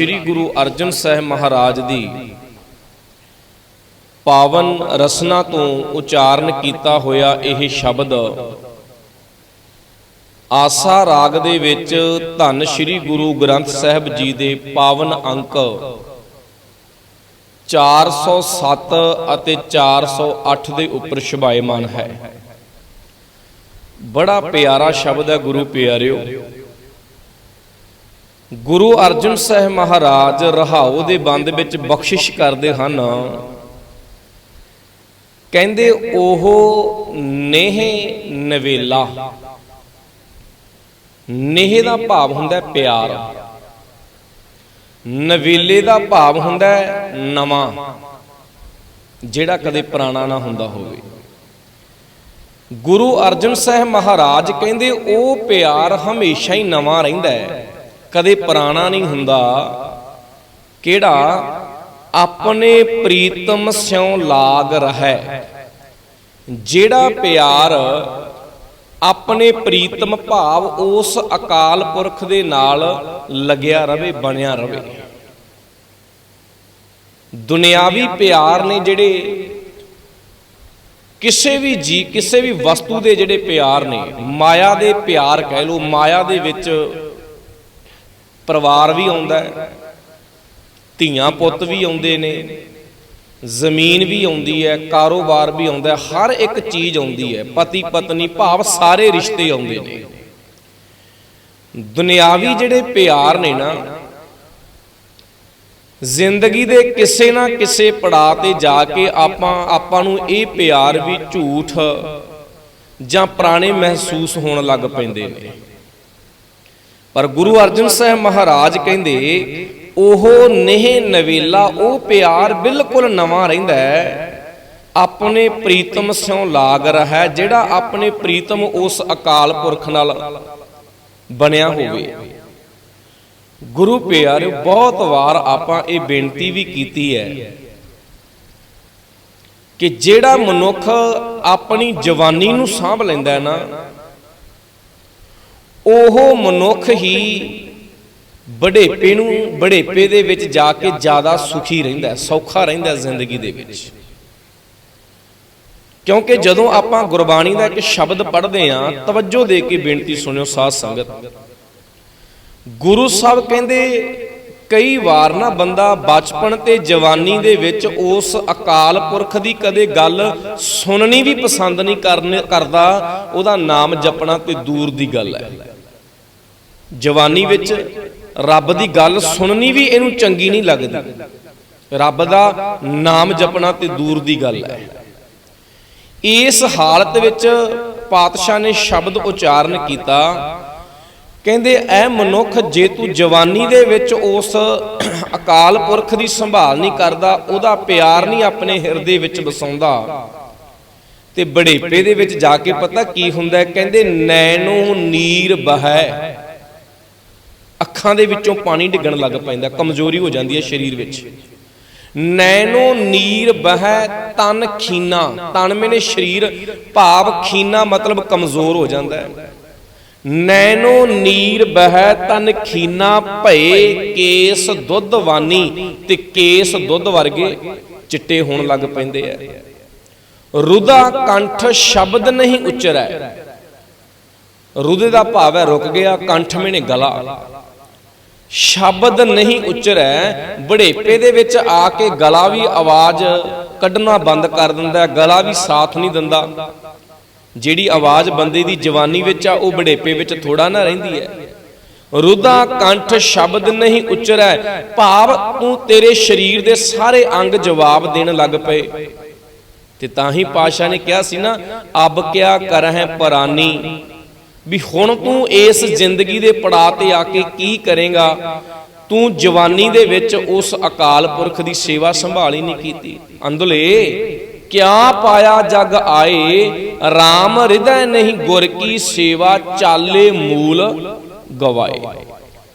ਸ੍ਰੀ ਗੁਰੂ ਅਰਜਨ ਸਾਹਿਬ ਮਹਾਰਾਜ ਦੀ ਪਾਵਨ ਰਸਨਾ ਤੋਂ ਉਚਾਰਨ ਕੀਤਾ ਹੋਇਆ ਇਹ ਸ਼ਬਦ ਆਸਾ ਰਾਗ ਦੇ ਵਿੱਚ ਧੰਨ ਸ੍ਰੀ ਗੁਰੂ ਗ੍ਰੰਥ ਸਾਹਿਬ ਜੀ ਦੇ ਪਾਵਨ ਅੰਕ 407 ਅਤੇ 408 ਦੇ ਉੱਪਰ ਸ਼ੁਭਾਇਮਾਨ ਹੈ। ਬੜਾ ਪਿਆਰਾ ਸ਼ਬਦ ਹੈ ਗੁਰੂ ਪਿਆਰਿਓ। ਗੁਰੂ ਅਰਜਨ ਸਾਹਿਬ ਮਹਾਰਾਜ ਰਹਾਉ ਦੇ ਬੰਦ ਵਿੱਚ ਬਖਸ਼ਿਸ਼ ਕਰਦੇ ਹਨ। ਕਹਿੰਦੇ ਉਹ ਨੇਹ ਨਵੇਲਾ। ਨੇਹ ਦਾ ਭਾਵ ਹੁੰਦਾ ਪਿਆਰ। ਨਵੇਲੇ ਦਾ ਭਾਵ ਹੁੰਦਾ ਨਵਾਂ, ਜਿਹੜਾ ਕਦੇ ਪੁਰਾਣਾ ਨਾ ਹੁੰਦਾ ਹੋਵੇ। ਗੁਰੂ ਅਰਜਨ ਸਾਹਿਬ ਮਹਾਰਾਜ ਕਹਿੰਦੇ ਉਹ ਪਿਆਰ ਹਮੇਸ਼ਾ ਹੀ ਨਵਾਂ ਰਹਿੰਦਾ ਹੈ। ਕਦੇ ਪੁਰਾਣਾ ਨਹੀਂ ਹੁੰਦਾ। ਕਿਹੜਾ? ਆਪਣੇ ਪ੍ਰੀਤਮ ਸਿਉ ਲਾਗ ਰਹੈ। ਜਿਹੜਾ ਪਿਆਰ ਆਪਣੇ ਪ੍ਰੀਤਮ ਭਾਵ ਉਸ ਅਕਾਲ ਪੁਰਖ ਦੇ ਨਾਲ ਲੱਗਿਆ ਰਵੇ, ਬਣਿਆ ਰਵੇ। ਦੁਨਿਆਵੀ ਪਿਆਰ ਨੇ ਜਿਹੜੇ ਕਿਸੇ ਵੀ ਜੀ, ਕਿਸੇ ਵੀ ਵਸਤੂ ਦੇ ਜਿਹੜੇ ਪਿਆਰ ਨੇ, ਮਾਇਆ ਦੇ ਪਿਆਰ ਕਹਿ ਲਓ, ਮਾਇਆ ਦੇ ਵਿੱਚ ਪਰਿਵਾਰ ਵੀ ਆਉਂਦਾ ਹੈ, ਧੀਆਂ ਪੁੱਤ ਵੀ ਆਉਂਦੇ ਨੇ, ਜ਼ਮੀਨ ਵੀ ਆਉਂਦੀ ਹੈ, ਕਾਰੋਬਾਰ ਵੀ ਆਉਂਦਾ ਹਰ ਇੱਕ ਚੀਜ਼ ਆਉਂਦੀ ਹੈ, ਪਤੀ ਪਤਨੀ ਭਾਵ ਸਾਰੇ ਰਿਸ਼ਤੇ ਆਉਂਦੇ ਨੇ। ਦੁਨਿਆਵੀ ਜਿਹੜੇ ਪਿਆਰ ਨੇ ਨਾ, ਜ਼ਿੰਦਗੀ ਦੇ ਕਿਸੇ ਨਾ ਕਿਸੇ ਪੜਾਅ ਤੇ ਜਾ ਕੇ ਆਪਾਂ ਆਪਾਂ ਨੂੰ ਇਹ ਪਿਆਰ ਵੀ ਝੂਠ ਜਾਂ ਪੁਰਾਣੇ ਮਹਿਸੂਸ ਹੋਣ ਲੱਗ ਪੈਂਦੇ ਨੇ। ਪਰ ਗੁਰੂ ਅਰਜਨ ਸਾਹਿਬ ਮਹਾਰਾਜ ਕਹਿੰਦੇ, ਉਹ ਨੇਹ ਨਵੇਲਾ, ਉਹ ਪਿਆਰ ਬਿਲਕੁਲ ਨਵਾਂ ਰਹਿੰਦਾ ਹੈ। ਆਪਣੇ ਪ੍ਰੀਤਮ ਸਿਉ ਲਾਗ ਰਹਾ ਜਿਹੜਾ ਆਪਣੇ ਪ੍ਰੀਤਮ ਉਸ ਅਕਾਲ ਪੁਰਖ ਨਾਲ ਬਣਿਆ ਹੋਵੇ। ਗੁਰੂ ਪਿਆਰ ਬਹੁਤ ਵਾਰ ਆਪਾਂ ਇਹ ਬੇਨਤੀ ਵੀ ਕੀਤੀ ਹੈ ਕਿ ਜਿਹੜਾ ਮਨੁੱਖ ਆਪਣੀ ਜਵਾਨੀ ਨੂੰ ਸਾਂਭ ਲੈਂਦਾ ਹੈ ਨਾ ਉਹ ਮਨੁੱਖ ਹੀ ਬੜੇਪੇ ਨੂੰ ਬੜੇਪੇ ਦੇ ਵਿੱਚ ਜਾ ਕੇ ਜ਼ਿਆਦਾ ਸੁਖੀ ਰਹਿੰਦਾ ਸੌਖਾ ਰਹਿੰਦਾ ਜ਼ਿੰਦਗੀ ਦੇ ਵਿੱਚ। ਕਿਉਂਕਿ ਜਦੋਂ ਆਪਾਂ ਗੁਰਬਾਣੀ ਦਾ ਇੱਕ ਸ਼ਬਦ ਪੜ੍ਹਦੇ ਆਂ ਤਵੱਜੋ ਦੇ ਕੇ ਬੇਨਤੀ ਸੁਣਿਓ ਸਾਧ ਸੰਗਤ। ਗੁਰੂ ਸਾਹਿਬ ਕਹਿੰਦੇ, ਕਈ ਵਾਰ ਨਾ ਬੰਦਾ ਬਚਪਨ ਤੇ ਜਵਾਨੀ ਦੇ ਵਿੱਚ ਉਸ ਅਕਾਲ ਪੁਰਖ ਦੀ ਕਦੇ ਗੱਲ ਸੁਣਨੀ ਵੀ ਪਸੰਦ ਨਹੀਂ ਕਰਨ, ਕਰਦਾ, ਉਹਦਾ ਨਾਮ ਜਪਣਾ ਤੇ ਦੂਰ ਦੀ ਗੱਲ ਹੈ। ਜਵਾਨੀ ਵਿੱਚ ਰੱਬ ਦੀ ਗੱਲ ਸੁਣਨੀ ਵੀ ਇਹਨੂੰ ਚੰਗੀ ਨਹੀਂ ਲੱਗਦੀ। ਰੱਬ ਦਾ ਨਾਮ ਜਪਣਾ ਤੇ ਦੂਰ ਦੀ ਗੱਲ ਹੈ। ਇਸ ਹਾਲਤ ਵਿੱਚ ਪਾਤਸ਼ਾਹ ਨੇ ਸ਼ਬਦ ਉਚਾਰਨ ਕੀਤਾ, ਕਹਿੰਦੇ, ਐ ਮਨੁੱਖ, ਜੇ ਤੂੰ ਜਵਾਨੀ ਦੇ ਵਿੱਚ ਉਸ ਅਕਾਲ ਪੁਰਖ ਦੀ ਸੰਭਾਲ ਨਹੀਂ ਕਰਦਾ, ਉਹਦਾ ਪਿਆਰ ਨਹੀਂ ਆਪਣੇ ਹਿਰਦੇ ਵਿੱਚ ਵਸਾਉਂਦਾ। ਤੇ ਬੜੇਪੇ ਦੇ ਵਿੱਚ ਜਾ ਕੇ ਪਤਾ ਕੀ ਹੁੰਦਾ ਕਹਿੰਦੇ, ਨੈਣੋ ਨੀਰ ਬਹੈ। ਅੱਖਾਂ ਦੇ ਵਿੱਚੋਂ ਪਾਣੀ ਡਿੱਗਣ ਲੱਗ ਪੈਂਦਾ, ਕਮਜ਼ੋਰੀ ਹੋ ਜਾਂਦੀ ਹੈ ਸਰੀਰ ਵਿੱਚ। ਨੈਨੋ ਨੀਰ ਬਹਿ ਤਨ ਖੀਨਾ, ਤਨ ਮੈਨੇ ਸਰੀਰ, ਭਾਵ ਖੀਨਾ ਮਤਲਬ ਕਮਜ਼ੋਰ ਹੋ ਜਾਂਦਾ ਹੈ। ਨੈਣੋ ਨੀਰ ਬਹਿ ਤਨ ਖੀਨਾ, ਭਏ ਕੇਸ ਦੁੱਧ ਵਾਨੀ ਤੇ ਕੇਸ ਦੁੱਧ ਵਰਗੇ ਚਿੱਟੇ ਹੋਣ ਲੱਗ ਪੈਂਦੇ ਆ। ਰੁਦਾ ਕੰਠ ਸ਼ਬਦ ਨਹੀਂ ਉਚਰੈ। ਰੁਦੇ ਦਾ ਭਾਵ ਹੈ ਰੁਕ ਗਿਆ, ਕੰਠ ਮੈਨੇ ਗਲਾ। ਸ਼ਬਦ ਨਹੀਂ ਉਚਰੈ, ਬੜੇਪੇ ਦੇ ਵਿੱਚ ਆ ਕੇ ਗਲਾ ਵੀ ਆਵਾਜ਼ ਕੱਢਣਾ ਬੰਦ ਕਰ ਦਿੰਦਾ, ਗਲਾ ਵੀ ਸਾਥ ਨਹੀਂ ਦਿੰਦਾ। ਜਿਹੜੀ ਆਵਾਜ਼ ਬੰਦੇ ਦੀ ਜਵਾਨੀ ਵਿੱਚ ਆ, ਉਹ ਬੜੇਪੇ ਵਿੱਚ ਥੋੜਾ ਨਾ ਰਹਿੰਦੀ ਹੈ। ਰੁਦਾ ਕੰਠ ਸ਼ਬਦ ਨਹੀਂ ਉਚਰੈ, ਭਾਵ ਤੂੰ ਤੇਰੇ ਸਰੀਰ ਦੇ ਸਾਰੇ ਅੰਗ ਜਵਾਬ ਦੇਣ ਲੱਗ ਪਏ। ਤੇ ਤਾਂ ਹੀ ਪਾਸ਼ਾ ਨੇ ਕਿਹਾ ਸੀ ਨਾ, ਅਬ ਕਿਆ ਕਰਹਿ ਪਰਾਨੀ? ਵੀ ਹੁਣ ਤੂੰ ਇਸ ਜ਼ਿੰਦਗੀ ਦੇ ਪੜਾਅ ਤੇ ਆ ਕੇ ਕੀ ਕਰੇਗਾ? ਤੂੰ ਜਵਾਨੀ ਦੇ ਵਿੱਚ ਉਸ ਅਕਾਲ ਪੁਰਖ ਦੀ ਸੇਵਾ ਸੰਭਾਲੀ ਨਹੀਂ ਕੀਤੀ। ਅੰਦਲੇ ਕਿਆ ਪਾਇਆ ਜਗ ਆਏ? RAM ਹਿਰਦੈ ਨਹੀਂ ਗੁਰ ਕੀ ਸੇਵਾ, ਚਾਲੇ ਮੂਲ ਗਵਾਏ।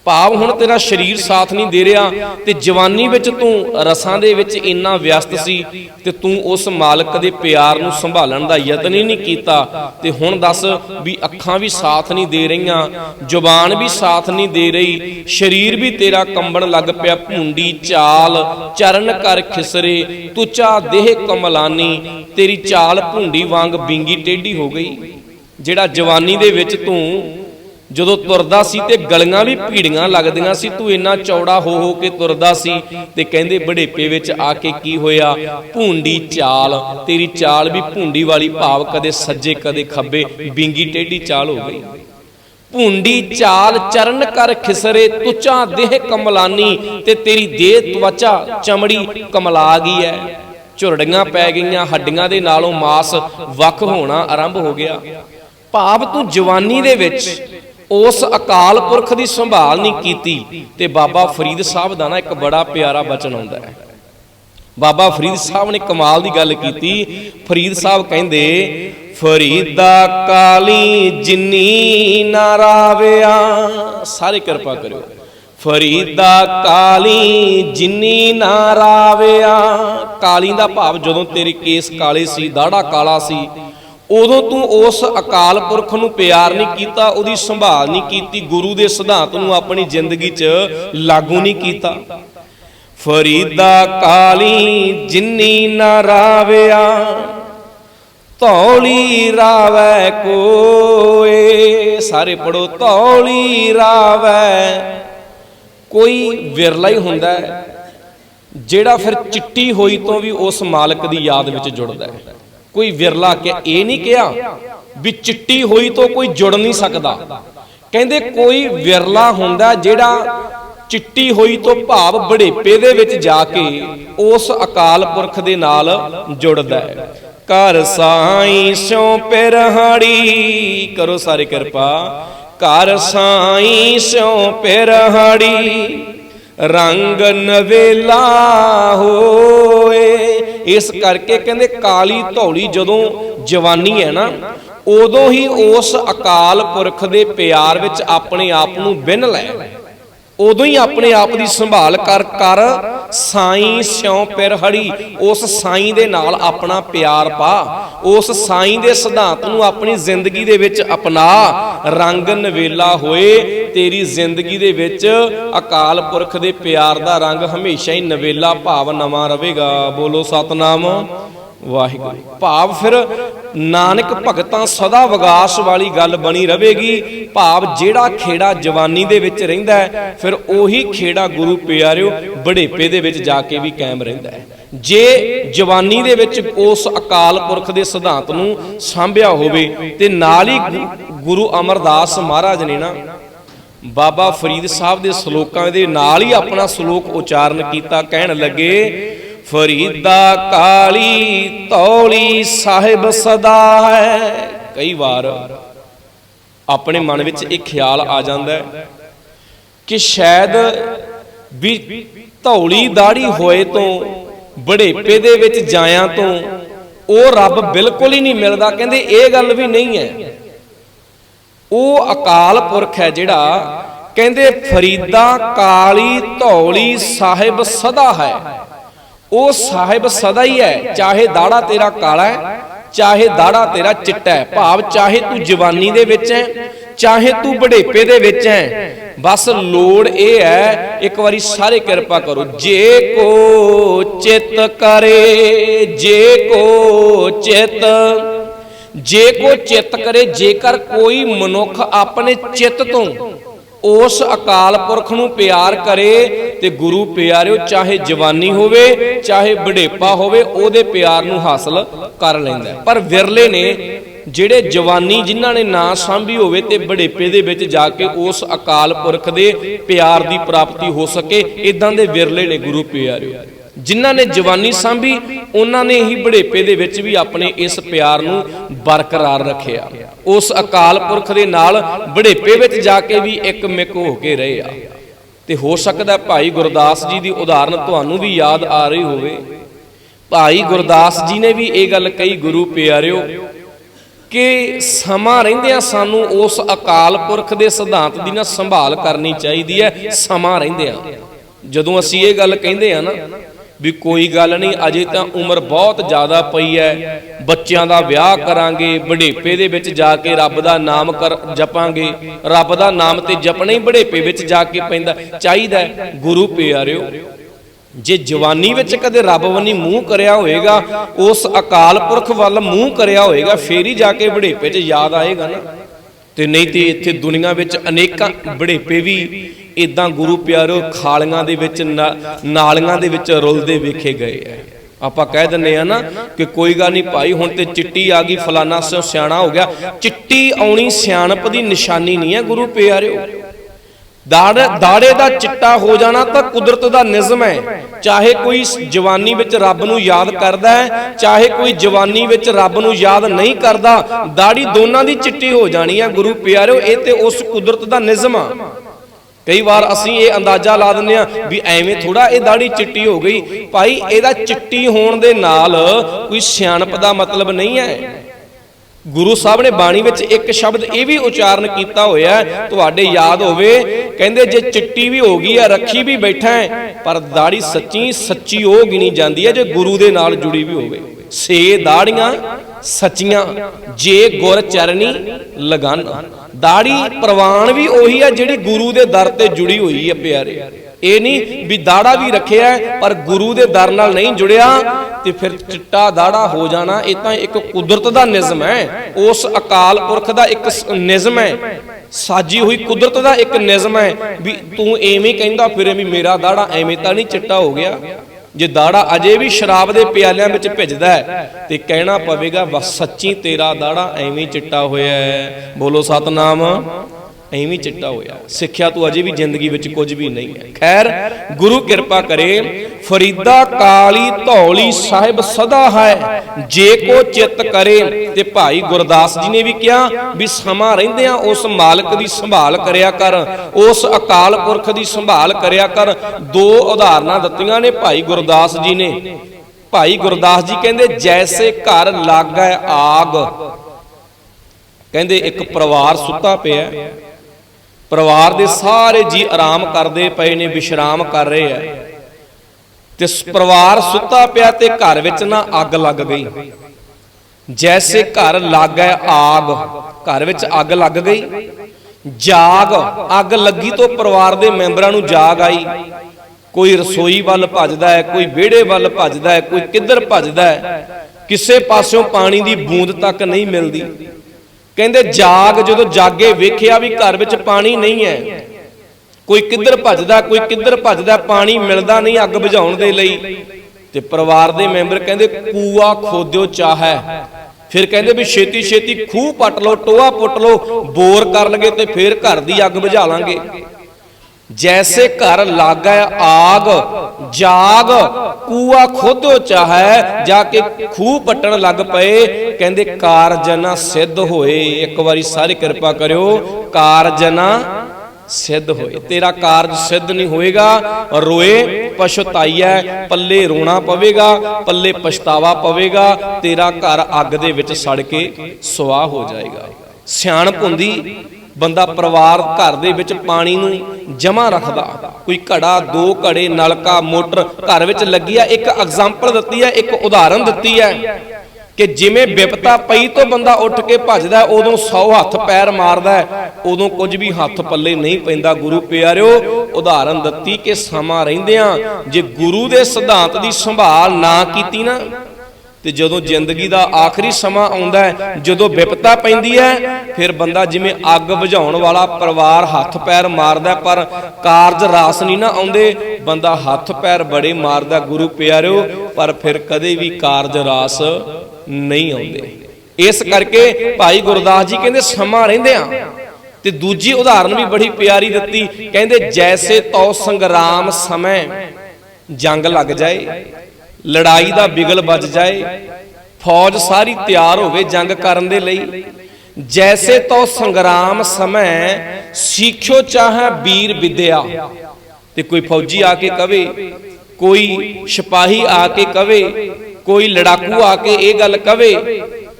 ਭਾਵ ਹੁਣ ਤੇਰਾ ਸਰੀਰ ਸਾਥ ਨਹੀਂ ਦੇ ਰਿਹਾ ਤੇ ਜਵਾਨੀ ਵਿੱਚ ਤੂੰ ਰਸਾਂ ਦੇ ਵਿੱਚ ਇੰਨਾ ਵਿਅਸਤ ਸੀ ਤੇ ਤੂੰ ਉਸ ਮਾਲਕ ਦੇ ਪਿਆਰ ਨੂੰ ਸੰਭਾਲਣ ਦਾ ਯਤਨ ਹੀ ਨਹੀਂ ਕੀਤਾ। ਤੇ ਹੁਣ ਦੱਸ ਵੀ ਅੱਖਾਂ ਵੀ ਸਾਥ ਨਹੀਂ ਦੇ ਰਹੀਆਂ, ਜ਼ੁਬਾਨ ਵੀ ਸਾਥ ਨਹੀਂ ਦੇ ਰਹੀ, ਸਰੀਰ ਵੀ ਤੇਰਾ ਕੰਬਣ ਲੱਗ ਪਿਆ, ਭੁੰਡੀ, ਚਾਲ, ਚਰਨ ਕਰ ਖਿਸਰੇ, ਤੁਚਾ ਦੇਹ ਕਮਲਾਨੀ, ਤੇਰੀ ਚਾਲ ਭੁੰਡੀ ਵਾਂਗ ਬਿੰਗੀ ਟੇਢੀ ਹੋ ਗਈ। ਜਿਹੜਾ ਜਵਾਨੀ ਦੇ ਵਿੱਚ ਤੂੰ ਜਦੋਂ ਤੁਰਦਾ ਸੀ ਤੇ ਗਲੀਆਂ ਵੀ ਭੀੜੀਆਂ ਲੱਗਦੀਆਂ ਸੀ, ਤੂੰ ਇੰਨਾ ਚੌੜਾ ਹੋ ਹੋ ਕੇ ਤੁਰਦਾ ਸੀ ਤੇ ਕਹਿੰਦੇ ਬੜੇਪੇ ਵਿੱਚ ਆ ਕੇ ਕੀ ਹੋਇਆ? ਭੂੰਡੀ ਚਾਲ, ਤੇਰੀ ਚਾਲ ਵੀ ਭੂੰਡੀ ਵਾਲੀ ਭਾਵ ਕਦੇ ਸੱਜੇ, ਕਦੇ ਖੱਬੇ, ਬਿੰਗੀ ਟੇਢੀ ਚਾਲ ਹੋ ਗਈ। ਭੂੰਡੀ ਚਾਲ ਚਰਨ ਕਰ ਖਿਸਰੇ, ਤੁਚਾ ਦੇਹ ਕਮਲਾਨੀ ਤੇ ਤੇਰੀ ਦੇਹ ਤਵਚਾ ਚਮੜੀ ਕਮਲਾ ਗਈ ਹੈ ਝੁਰੜੀਆਂ ਪੈ ਗਈਆਂ, ਹੱਡੀਆਂ ਦੇ ਨਾਲੋਂ ਮਾਸ ਵੱਖ ਹੋਣਾ ਆਰੰਭ ਹੋ ਗਿਆ। ਭਾਵ ਤੂੰ ਜਵਾਨੀ ਦੇ ਵਿੱਚ ਉਸ ਅਕਾਲ ਪੁਰਖ ਦੀ ਸੰਭਾਲ ਨਹੀਂ ਕੀਤੀ ਤੇ ਬਾਬਾ ਫਰੀਦ ਸਾਹਿਬ ਦਾ ਨਾ ਇੱਕ ਬੜਾ ਪਿਆਰਾ ਬਚਨ ਆਉਂਦਾ ਹੈ। ਬਾਬਾ ਫਰੀਦ ਸਾਹਿਬ ਨੇ ਕਮਾਲ ਦੀ ਗੱਲ ਕੀਤੀ। ਫਰੀਦ ਸਾਹਿਬ ਕਹਿੰਦੇ, ਫਰੀਦਾ ਕਾਲੀ ਜਿੰਨੀ ਨਾ ਰਾਵਿਆ। ਸਾਰੇ ਕਿਰਪਾ ਕਰਿਓ। ਫਰੀਦਾ ਕਾਲੀ ਜਿੰਨੀ ਨਾ ਰਾਵਿਆ। ਕਾਲੀ ਦਾ ਭਾਵ ਜਦੋਂ ਤੇਰੇ ਕੇਸ ਕਾਲੇ ਸੀ ਦਾੜਾ ਕਾਲਾ ਸੀ ਉਦੋਂ ਤੂੰ ਉਸ ਅਕਾਲ ਪੁਰਖ ਨੂੰ ਪਿਆਰ ਨਹੀਂ ਕੀਤਾ, ਉਹਦੀ ਸੰਭਾਲ ਨਹੀਂ ਕੀਤੀ, ਗੁਰੂ ਦੇ ਸਿਧਾਂਤ ਨੂੰ ਆਪਣੀ ਜ਼ਿੰਦਗੀ 'ਚ ਲਾਗੂ ਨਹੀਂ ਕੀਤਾ। ਫਰੀਦਾ ਕਾਲੀ ਜਿੰਨੀ ਨਾ ਰਾਵਿਆ, ਧੌਲੀ ਰਾਵੈ ਕੋਏ। ਸਾਰੇ ਪੜੋ ਤੌਲੀ ਰਾਵੈ। ਕੋਈ ਵਿਰਲਾ ਹੀ ਹੁੰਦਾ ਹੈ, ਜਿਹੜਾ ਫਿਰ ਚਿੱਟੀ ਹੋਈ ਤੋਂ ਵੀ ਉਸ ਮਾਲਕ ਦੀ ਯਾਦ ਵਿੱਚ ਜੁੜਦਾ ਹੈ। ਕੋਈ ਵਿਰਲਾ ਕਿ ਇਹ ਨਹੀਂ ਕਿਹਾ ਵੀ ਚਿੱਟੀ ਹੋਈ ਤੋਂ ਕੋਈ ਜੁੜ ਨਹੀਂ ਸਕਦਾ। ਕਹਿੰਦੇ ਕੋਈ ਵਿਰਲਾ ਹੁੰਦਾ ਜਿਹੜਾ ਚਿੱਟੀ ਹੋਈ ਤੋਂ ਭਾਵ ਬੜੇਪੇ ਦੇ ਵਿੱਚ ਜਾ ਕੇ ਉਸ ਅਕਾਲ ਪੁਰਖ ਦੇ ਨਾਲ ਜੁੜਦਾ ਹੈ। ਘਰ ਸਾਈ ਸਿਉ ਪਿਰਹਾੜੀ, ਕਰੋ ਸਾਰੇ ਕਿਰਪਾ। ਕਰ ਸਾਈ ਸਿਉ ਪਿਰਹਾੜੀ, ਰੰਗ ਨਵੇਲਾ ਹੋਏ। ਇਸ ਕਰਕੇ ਕਹਿੰਦੇ ਕਾਲੀ ਧੌਲੀ ਜਦੋਂ ਜਵਾਨੀ ਹੈ ਨਾ, ਉਦੋਂ ਹੀ ਉਸ ਅਕਾਲ ਪੁਰਖ ਦੇ ਪਿਆਰ ਵਿੱਚ ਆਪਣੇ ਆਪ ਨੂੰ ਬਿੰਨ ਲੈ। ਉਦੋਂ ਹੀ ਆਪਣੇ ਆਪ ਦੀ ਸੰਭਾਲ ਕਰ ਕਰ, ਸਾਈਂ ਸਿਉ ਪਿਰ ਹੜੀ, ਉਸ ਸਾਈਂ ਦੇ ਨਾਲ ਆਪਣਾ ਪਿਆਰ ਪਾ। ਉਸ ਸਾਈਂ ਦੇ ਸਿਧਾਂਤ ਨੂੰ ਆਪਣੀ ਜ਼ਿੰਦਗੀ ਦੇ ਵਿੱਚ ਅਪਣਾ। ਰੰਗ ਨਵੇਲਾ ਹੋਏ, ਤੇਰੀ ਜ਼ਿੰਦਗੀ ਦੇ ਵਿੱਚ ਅਕਾਲ ਪੁਰਖ ਦੇ ਪਿਆਰ ਦਾ ਰੰਗ ਹਮੇਸ਼ਾ ਹੀ ਨਵੇਲਾ ਭਾਵ ਨਵਾਂ ਰਹੇਗਾ। ਬੋਲੋ ਸਤਨਾਮ। ਵਾਹਿਗੁਰੂ। ਭਾਵ ਫਿਰ ਨਾਨਕ ਭਗਤਾਂ ਸਦਾ ਵਿਗਾਸ ਵਾਲੀ ਗੱਲ ਬਣੀ ਰਵੇਗੀ ਭਾਵ ਜਿਹੜਾ ਖੇੜਾ ਜਵਾਨੀ ਦੇ ਵਿੱਚ ਰਹਿੰਦਾ ਹੈ, ਫਿਰ ਉਹੀ ਖੇੜਾ ਗੁਰੂ ਪਿਆਰਿਓ ਬੜੇਪੇ ਦੇ ਵਿੱਚ ਜਾ ਕੇ ਵੀ ਕਾਇਮ ਰਹਿੰਦਾ ਹੈ। ਜੇ ਜਵਾਨੀ ਦੇ ਵਿੱਚ ਉਸ ਅਕਾਲ ਪੁਰਖ ਦੇ ਸਿਧਾਂਤ ਨੂੰ ਸਾਂਭਿਆ ਹੋਵੇ, ਤੇ ਨਾਲ ਹੀ ਗੁਰੂ ਅਮਰਦਾਸ ਮਹਾਰਾਜ ਨੇ ਨਾ ਬਾਬਾ ਫਰੀਦ ਸਾਹਿਬ ਦੇ ਸ਼ਲੋਕਾਂ ਦੇ ਨਾਲ ਹੀ ਆਪਣਾ ਸ਼ਲੋਕ ਉਚਾਰਨ ਕੀਤਾ, ਕਹਿਣ ਲੱਗੇ ਫਰੀਦਾ ਕਾਲੀ ਤੌਲੀ ਸਾਹਿਬ ਸਦਾ ਹੈ। ਕਈ ਵਾਰ ਆਪਣੇ ਮਨ ਵਿੱਚ ਇਹ ਖਿਆਲ ਆ ਜਾਂਦਾ ਕਿ ਸ਼ਾਇਦ ਵੀ ਧੌਲੀ ਦਾੜੀ ਹੋਏ ਤੋਂ, ਬੜੇਪੇ ਦੇ ਵਿੱਚ ਜਾਇਆਂ ਤੋਂ ਉਹ ਰੱਬ ਬਿਲਕੁਲ ਹੀ ਨਹੀਂ ਮਿਲਦਾ। ਕਹਿੰਦੇ ਇਹ ਗੱਲ ਵੀ ਨਹੀਂ ਹੈ। ਉਹ ਅਕਾਲ ਪੁਰਖ ਹੈ ਜਿਹੜਾ ਕਹਿੰਦੇ ਫਰੀਦਾ ਕਾਲੀ ਧੌਲੀ ਸਾਹਿਬ ਸਦਾ ਹੈ। ਉਹ ਸਾਹਿਬ ਸਦਾ ਹੀ ਹੈ, ਚਾਹੇ ਦਾੜਾ ਤੇਰਾ ਕਾਲਾ ਹੈ, ਚਾਹੇ ਦਾੜਾ ਤੇਰਾ ਚਿੱਟਾ ਹੈ, ਭਾਵ ਚਾਹੇ ਤੂੰ ਜਵਾਨੀ ਦੇ ਵਿੱਚ ਹੈ, ਚਾਹੇ ਤੂੰ ਬੜੇਪੇ ਦੇ ਵਿੱਚ ਹੈ, ਬਸ ਲੋੜ ਇਹ ਹੈ, ਇੱਕ ਵਾਰੀ ਸਾਰੇ ਕਿਰਪਾ ਕਰੋ, ਜੇ ਕੋ ਚਿਤ ਕਰੇ, ਜੇ ਕੋ ਚਿਤ, ਜੇ ਕੋ ਚਿੱਤ ਕਰੇ, ਜੇਕਰ ਕੋਈ ਮਨੁੱਖ ਆਪਣੇ ਚਿੱਤ ਤੋਂ ਉਸ ਅਕਾਲ ਪੁਰਖ ਨੂੰ ਪਿਆਰ ਕਰੇ ਤੇ ਗੁਰੂ ਪਿਆਰਿਓ, ਚਾਹੇ ਜਵਾਨੀ ਹੋਵੇ, ਚਾਹੇ ਬੁਢੇਪਾ ਹੋਵੇ, ਉਹਦੇ ਪਿਆਰ ਨੂੰ ਹਾਸਲ ਕਰ ਲੈਂਦਾ ਪਰ ਵਿਰਲੇ ਨੇ ਜਿਹੜੇ ਜਵਾਨੀ ਜਿਨ੍ਹਾਂ ਨੇ ਨਾ ਸਾਂਭੀ ਹੋਵੇ ਤੇ ਬੁਢੇਪੇ ਦੇ ਵਿੱਚ ਜਾ ਕੇ ਉਸ ਅਕਾਲ ਪੁਰਖ ਦੇ ਪਿਆਰ ਦੀ ਪ੍ਰਾਪਤੀ ਹੋ ਸਕੇ ਇਦਾਂ ਦੇ ਵਿਰਲੇ ਨੇ ਗੁਰੂ ਪਿਆਰਿਓ। ਜਿਨ੍ਹਾਂ ਨੇ ਜਵਾਨੀ ਸਾਂਭੀ, ਉਹਨਾਂ ਨੇ ਹੀ ਬੁਢੇਪੇ ਦੇ ਵਿੱਚ ਵੀ ਆਪਣੇ ਇਸ ਪਿਆਰ ਨੂੰ ਬਰਕਰਾਰ ਰੱਖਿਆ। ਉਸ ਅਕਾਲ ਪੁਰਖ ਦੇ ਨਾਲ ਬੁਢੇਪੇ ਵਿੱਚ ਜਾ ਕੇ ਵੀ ਇੱਕ ਮਿਕ ਹੋ ਕੇ ਰਹੇ ਆ। ਤੇ ਹੋ ਸਕਦਾ ਭਾਈ ਗੁਰਦਾਸ ਜੀ ਦੀ ਉਦਾਹਰਨ ਤੁਹਾਨੂੰ ਵੀ ਯਾਦ ਆ ਰਹੀ ਹੋਵੇ। ਭਾਈ ਗੁਰਦਾਸ ਜੀ ਨੇ ਵੀ ਇਹ ਗੱਲ ਕਹੀ ਗੁਰੂ ਪਿਆਰਿਓ ਕਿ ਸਮਾਂ ਰਹਿੰਦਿਆਂ ਸਾਨੂੰ ਉਸ ਅਕਾਲ ਪੁਰਖ ਦੇ ਸਿਧਾਂਤ ਦੀ ਨਾ ਸੰਭਾਲ ਕਰਨੀ ਚਾਹੀਦੀ ਹੈ, ਸਮਾਂ ਰਹਿੰਦਿਆਂ। ਜਦੋਂ ਅਸੀਂ ਇਹ ਗੱਲ ਕਹਿੰਦੇ ਆ ਨਾ ਵੀ ਕੋਈ ਗੱਲ ਨਹੀਂ, ਅਜੇ ਤਾਂ ਉਮਰ ਬਹੁਤ ਜ਼ਿਆਦਾ ਪਈ ਹੈ। ਬੱਚਿਆਂ ਦਾ ਵਿਆਹ ਕਰਾਂਗੇ, ਬੁਢੇਪੇ ਦੇ ਵਿੱਚ ਜਾ ਕੇ ਰੱਬ ਦਾ ਨਾਮ ਕਰ ਜਪਾਂਗੇ। ਰੱਬ ਦਾ ਨਾਮ ਤੇ ਜਪਣਾ ਹੀ ਬੁਢੇਪੇ ਵਿੱਚ ਜਾ ਕੇ ਪੈਂਦਾ। ਚਾਹੀਦਾ ਗੁਰੂ ਪਿਆਰਿਓ, ਜੇ ਜਵਾਨੀ ਵਿੱਚ ਕਦੇ ਰੱਬ ਵੰਨੀ ਮੂੰਹ ਕਰਿਆ ਹੋਏਗਾ, ਉਸ ਅਕਾਲ ਪੁਰਖ ਵੱਲ ਮੂੰਹ ਕਰਿਆ ਹੋਏਗਾ, ਫੇਰ ਹੀ ਜਾ ਕੇ ਬੁਢੇਪੇ 'ਚ ਯਾਦ ਆਏਗਾ ਨਾ। ਤੇ ਨਹੀਂ ਤੇ ਇੱਥੇ ਦੁਨੀਆ ਵਿੱਚ ਅਨੇਕਾਂ ਬੁਢੇਪੇ ਵੀ ਇਦਾਂ ਗੁਰੂ ਪਿਆਰੋ ਖਾਲੀਆਂ ਦੇ ਵਿੱਚ ਨਾ- ਨਾਲੀਆਂ ਦੇ ਵਿੱਚ ਰੁਲਦੇ ਵੇਖੇ ਗਏ ਐ। ਆਪਾਂ ਕਹਿ ਦਿੰਨੇ ਆ ਨਾ ਕਿ ਕੋਈ ਗੱਲ ਨਹੀਂ ਭਾਈ, ਹੁਣ ਤੇ ਚਿੱਟੀ ਆ ਗਈ, ਫਲਾਨਾ ਸਿਓ ਸਿਆਣਾ ਹੋ ਗਿਆ। ਚਿੱਟੀ ਆਉਣੀ ਸਿਆਣਪ ਦੀ ਨਿਸ਼ਾਨੀ ਨਹੀਂ ਹੈ ਗੁਰੂ ਪਿਆਰਿਓ। ਦਾੜ ਦਾੜੇ ਦਾ ਚਿੱਟਾ ਹੋ ਜਾਣਾ ਤਾਂ ਕੁਦਰਤ ਦਾ ਨਿਜ਼ਮ ਹੈ। ਚਾਹੇ ਕੋਈ ਜਵਾਨੀ ਵਿੱਚ ਰੱਬ ਨੂੰ ਯਾਦ ਕਰਦਾ ਹੈ, ਚਾਹੇ ਕੋਈ ਜਵਾਨੀ ਵਿੱਚ ਰੱਬ ਨੂੰ ਯਾਦ ਨਹੀਂ ਕਰਦਾ, ਦਾੜੀ ਦੋਨਾਂ ਦੀ ਚਿੱਟੀ ਹੋ ਜਾਣੀ ਹੈ ਗੁਰੂ ਪਿਆਰਿਓ, ਇਹ ਤੇ ਉਸ ਕੁਦਰਤ ਦਾ ਨਿਜ਼ਮ ਆ। ਕਈ ਵਾਰ ਅਸੀਂ ਇਹ ਅੰਦਾਜ਼ਾ ਲਾ ਦਿੰਦੇ ਆ ਵੀ ਐਵੇਂ ਥੋੜਾ ਇਹ ਦਾੜੀ ਚਿੱਟੀ ਹੋ ਗਈ। ਭਾਈ, ਇਹਦਾ ਚਿੱਟੀ ਹੋਣ ਦੇ ਨਾਲ ਕੋਈ ਸਿਆਣਪ ਦਾ ਮਤਲਬ ਨਹੀਂ ਹੈ। ਗੁਰੂ ਸਾਹਿਬ ਨੇ ਬਾਣੀ ਵਿੱਚ ਇੱਕ ਸ਼ਬਦ ਇਹ ਵੀ ਉਚਾਰਨ ਕੀਤਾ ਹੋਇਆ ਤੁਹਾਡੇ ਯਾਦ ਹੋਵੇ, ਕਹਿੰਦੇ ਜੇ ਚਿੱਟੀ ਵੀ ਹੋ ਗਈ ਹੈ, ਰੱਖੀ ਵੀ ਬੈਠਾ ਪਰ ਦਾੜੀ ਸੱਚੀ ਸੱਚੀ ਉਹ ਗਿਣੀ ਜਾਂਦੀ ਹੈ ਜੇ ਗੁਰੂ ਦੇ ਨਾਲ ਜੁੜੀ ਵੀ ਹੋਵੇ। ਸੇ ਦਾੜੀਆਂ ਸੱਚੀਆਂ, ਜੇ ਗੁਰ ਚਰਨੀ ਲਗਨ। ਦਾੜੀ ਪ੍ਰਵਾਨ ਵੀ ਉਹੀ ਹੈ ਜਿਹੜੀ ਗੁਰੂ ਦੇ ਦਰ ਤੇ ਜੁੜੀ ਹੋਈ ਹੈ, ਪਿਆਰੇ। ਇਹ ਨਹੀਂ ਵੀ ਦਾੜਾ ਵੀ ਰੱਖਿਆ ਪਰ ਗੁਰੂ ਦੇ ਦਰ ਨਾਲ ਨਹੀਂ ਜੁੜਿਆ ਤੇ ਫਿਰ ਚਿੱਟਾ ਦਾੜਾ ਹੋ ਜਾਣਾ, ਇਹ ਤਾਂ ਇੱਕ ਕੁਦਰਤ ਦਾ ਨਿਜ਼ਮ ਹੈ। ਉਸ ਅਕਾਲ ਪੁਰਖ ਦਾ ਇੱਕ ਸ- ਨਿਜ਼ਮ ਹੈ। ਸਾਜੀ ਹੋਈ ਕੁਦਰਤ ਦਾ ਇੱਕ ਨਿਜ਼ਮ ਹੈ ਵੀ ਤੂੰ ਐਵੇਂ ਕਹਿੰਦਾ ਫਿਰੇ ਵੀ ਮੇਰਾ ਦਾੜਾ ਐਵੇਂ ਤਾਂ ਨਹੀਂ ਚਿੱਟਾ ਹੋ ਗਿਆ। ਜੇ ਦਾੜਾ ਅਜੇ ਵੀ ਸ਼ਰਾਬ ਦੇ ਪਿਆਲਿਆਂ ਵਿੱਚ ਭਿੱਜਦਾ ਹੈ, ਤੇ ਕਹਿਣਾ ਪਵੇਗਾ ਬਸ ਸੱਚੀ ਤੇਰਾ ਦਾੜਾ ਐਵੇਂ ਚਿੱਟਾ ਹੋਇਆ ਹੈ। ਬੋਲੋ ਸਤਨਾਮ। ਐਵੇਂ ਚਿੱਟਾ ਹੋਇਆ। ਸਿੱਖਿਆ ਤੂੰ ਅਜੇ ਵੀ ਜ਼ਿੰਦਗੀ ਵਿੱਚ ਕੁਝ ਵੀ ਨਹੀਂ ਹੈ। ਖੈਰ, ਗੁਰੂ ਕਿਰਪਾ ਕਰੇ, ਫਰੀਦਾ ਕਾਲੀ ਧੌਲੀ ਸਾਹਿਬ ਸਦਾ ਹੈ। ਜੇ ਕੋ ਚਿੱਤ ਕਰੇ ਤੇ ਭਾਈ ਗੁਰਦਾਸ ਜੀ ਨੇ ਵੀ ਕਿਹਾ ਵੀ ਸਮਾਂ ਰਹਿੰਦਿਆਂ ਉਸ ਮਾਲਕ ਦੀ ਸੰਭਾਲ ਕਰਿਆ ਕਰ, ਉਸ ਅਕਾਲ ਪੁਰਖ ਦੀ ਸੰਭਾਲ ਕਰਿਆ ਕਰ। ਦੋ ਉਦਾਹਰਨਾਂ ਦਿੱਤੀਆਂ ਨੇ ਭਾਈ ਗੁਰਦਾਸ ਜੀ ਨੇ। ਭਾਈ ਗੁਰਦਾਸ ਜੀ ਕਹਿੰਦੇ, ਜੈਸੇ ਘਰ ਲਾਗੈ ਆਗ। ਕਹਿੰਦੇ, ਇੱਕ ਪਰਿਵਾਰ ਸੁੱਤਾ ਪਿਆ ਪਰਿਵਾਰ ਦੇ ਸਾਰੇ ਜੀ ਆਰਾਮ ਕਰਦੇ ਪਏ ਨੇ, ਵਿਸ਼ਰਾਮ ਕਰ ਰਹੇ ਆ। ਤੇ ਪਰਿਵਾਰ ਸੁੱਤਾ ਪਿਆ ਤੇ ਘਰ ਵਿੱਚ ਨਾ ਅੱਗ ਲੱਗ ਗਈ। ਜੈਸੇ ਘਰ ਲੱਗੈ ਆਗ, ਘਰ ਵਿੱਚ ਅੱਗ ਲੱਗ ਗਈ। ਜਾਗ, ਅੱਗ ਲੱਗੀ ਤੋਂ ਪਰਿਵਾਰ ਦੇ ਮੈਂਬਰਾਂ ਨੂੰ ਜਾਗ ਆਈ। ਕੋਈ ਰਸੋਈ ਵੱਲ ਭੱਜਦਾ ਹੈ, ਕੋਈ ਵਿਹੜੇ ਵੱਲ ਭੱਜਦਾ ਹੈ, ਕੋਈ ਕਿੱਧਰ ਭੱਜਦਾ ਹੈ, ਕਿਸੇ ਪਾਸਿਓਂ ਪਾਣੀ ਦੀ ਬੂੰਦ ਤੱਕ ਨਹੀਂ ਮਿਲਦੀ। ਕਹਿੰਦੇ ਜਾਗ ਜਦੋਂ ਜਾਗੇ ਵੇਖਿਆ ਵੀ ਘਰ ਵਿੱਚ ਪਾਣੀ ਨਹੀਂ ਹੈ। ਕੋਈ ਕਿੱਧਰ ਭੱਜਦਾ, ਕੋਈ ਕਿੱਧਰ ਭੱਜਦਾ, ਪਾਣੀ ਮਿਲਦਾ ਨਹੀਂ ਅੱਗ ਬੁਝਾਉਣ ਦੇ ਲਈ। ਤੇ ਪਰਿਵਾਰ ਦੇ ਮੈਂਬਰ ਕਹਿੰਦੇ, ਕੂਆ ਖੋਦਿਓ ਚਾਹੈ ਫਿਰ ਕਹਿੰਦੇ ਵੀ ਛੇਤੀ ਛੇਤੀ ਖੂਹ ਪੱਟ ਲਓ, ਟੋਆ ਪੁੱਟ ਲਓ, ਬੋਰ ਕਰ ਲਗੇ ਤੇ ਫਿਰ ਘਰ ਦੀ ਅੱਗ ਬੁਝਾ ਲਾਂਗੇ। ਜੈਸੇ ਘਰ ਲਾਗੈ ਆਗ ਜਾਗ ਕੂਆ ਖੋਦੋ ਚਾਹੈ ਜਾ ਕੇ ਖੂਹ ਪੱਟਣ ਲੱਗ ਪਏ ਕਹਿੰਦੇ ਕਾਰਜਨਾ ਸਿੱਧ ਹੋਏ ਇੱਕ ਵਾਰੀ ਸਾਰੇ ਕਿਰਪਾ ਕਰਿਓ ਕਾਰਜਨਾ ਸਿੱਧ ਹੋਏ ਤੇਰਾ ਕਾਰਜ ਸਿੱਧ ਨਹੀਂ ਹੋਏਗਾ ਰੋਏ ਪਛਤਾਈਐ ਪੱਲੇ ਰੋਣਾ ਪਵੇਗਾ ਪੱਲੇ ਪਛਤਾਵਾ ਪਵੇਗਾ ਤੇਰਾ ਘਰ ਅੱਗ ਦੇ ਵਿੱਚ ਸੜ ਕੇ ਸੁਆਹ ਹੋ ਜਾਏਗਾ ਸਿਆਣਪ ਹੁੰਦੀ ਬੰਦਾ ਪਰਿਵਾਰ ਘਰ ਦੇ ਵਿੱਚ ਪਾਣੀ ਨੂੰ ਜਮਾ ਰੱਖਦਾ। ਕੋਈ ਘੜਾ, ਦੋ ਘੜੇ, ਨਲਕਾ, ਮੋਟਰ ਘਰ ਵਿੱਚ ਲੱਗੀ ਆ। ਇੱਕ ਐਗਜ਼ਾਮਪਲ ਦਿੱਤੀ ਹੈ ਇੱਕ ਉਦਾਹਰਨ ਦਿੱਤੀ ਹੈ ਕਿ ਜਿਵੇਂ ਵਿਪਤਾ ਪਈ ਤੋਂ ਬੰਦਾ ਉੱਠ ਕੇ ਭੱਜਦਾ, ਉਦੋਂ 100 ਹੱਥ ਪੈਰ ਮਾਰਦਾ ਉਦੋਂ ਕੁਝ ਵੀ ਹੱਥ ਪੱਲੇ ਨਹੀਂ ਪੈਂਦਾ। ਗੁਰੂ ਪਿਆਰਿਓ, ਉਦਾਹਰਨ ਦਿੱਤੀ ਕਿ ਸਮਾਂ ਰਹਿੰਦਿਆਂ ਜੇ ਗੁਰੂ ਦੇ ਸਿਧਾਂਤ ਦੀ ਸੰਭਾਲ ਨਾ ਕੀਤੀ ਨਾ ਤੇ ਜਦੋਂ ਜ਼ਿੰਦਗੀ ਦਾ ਆਖਰੀ ਸਮਾਂ ਆਉਂਦਾ ਹੈ, ਜਦੋਂ ਵਿਪਤਾ ਪੈਂਦੀ ਹੈ, ਫਿਰ ਬੰਦਾ ਜਿਵੇਂ ਅੱਗ ਬੁਝਾਉਣ ਵਾਲਾ ਪਰਿਵਾਰ ਹੱਥ ਪੈਰ ਮਾਰਦਾ ਪਰ ਕਾਰਜ ਰਾਸ ਨਹੀਂ ਨਾ ਆਉਂਦੇ। ਬੰਦਾ ਹੱਥ ਪੈਰ ਬੜੇ ਮਾਰਦਾ, ਗੁਰੂ ਪਿਆਰਿਓ, ਪਰ ਫਿਰ ਕਦੇ ਵੀ ਕਾਰਜ ਰਾਸ ਨਹੀਂ ਆਉਂਦੇ। ਇਸ ਕਰਕੇ ਭਾਈ ਗੁਰਦਾਸ ਜੀ ਕਹਿੰਦੇ, ਸਮਾਂ ਰਹਿੰਦੇ ਆ। ਤੇ ਦੂਜੀ ਉਦਾਹਰਨ ਵੀ ਬੜੀ ਪਿਆਰੀ ਦਿੱਤੀ। ਕਹਿੰਦੇ, ਜੈਸੇ ਤੋ ਸੰਗਰਾਮ ਸਮੇਂ ਜੰਗ ਲੱਗ ਜਾਏ ਲੜਾਈ ਦਾ ਬਿਗਲ ਵੱਜ ਜਾਏ, ਫੌਜ ਸਾਰੀ ਤਿਆਰ ਹੋਵੇ ਜੰਗ ਕਰਨ ਦੇ ਲਈ। ਜੈਸੇ ਤੋ ਸੰਗਰਾਮ ਸਮੇਂ ਸਿੱਖਿਓ ਚਾਹੇ ਵੀਰ ਵਿਦਿਆ। ਤੇ ਕੋਈ ਫੌਜੀ ਆ ਕੇ ਕਵੇ, ਕੋਈ ਸਿਪਾਹੀ ਆ ਕੇ ਕਵੇ, ਕੋਈ ਲੜਾਕੂ ਆ ਕੇ ਇਹ ਗੱਲ ਕਵੇ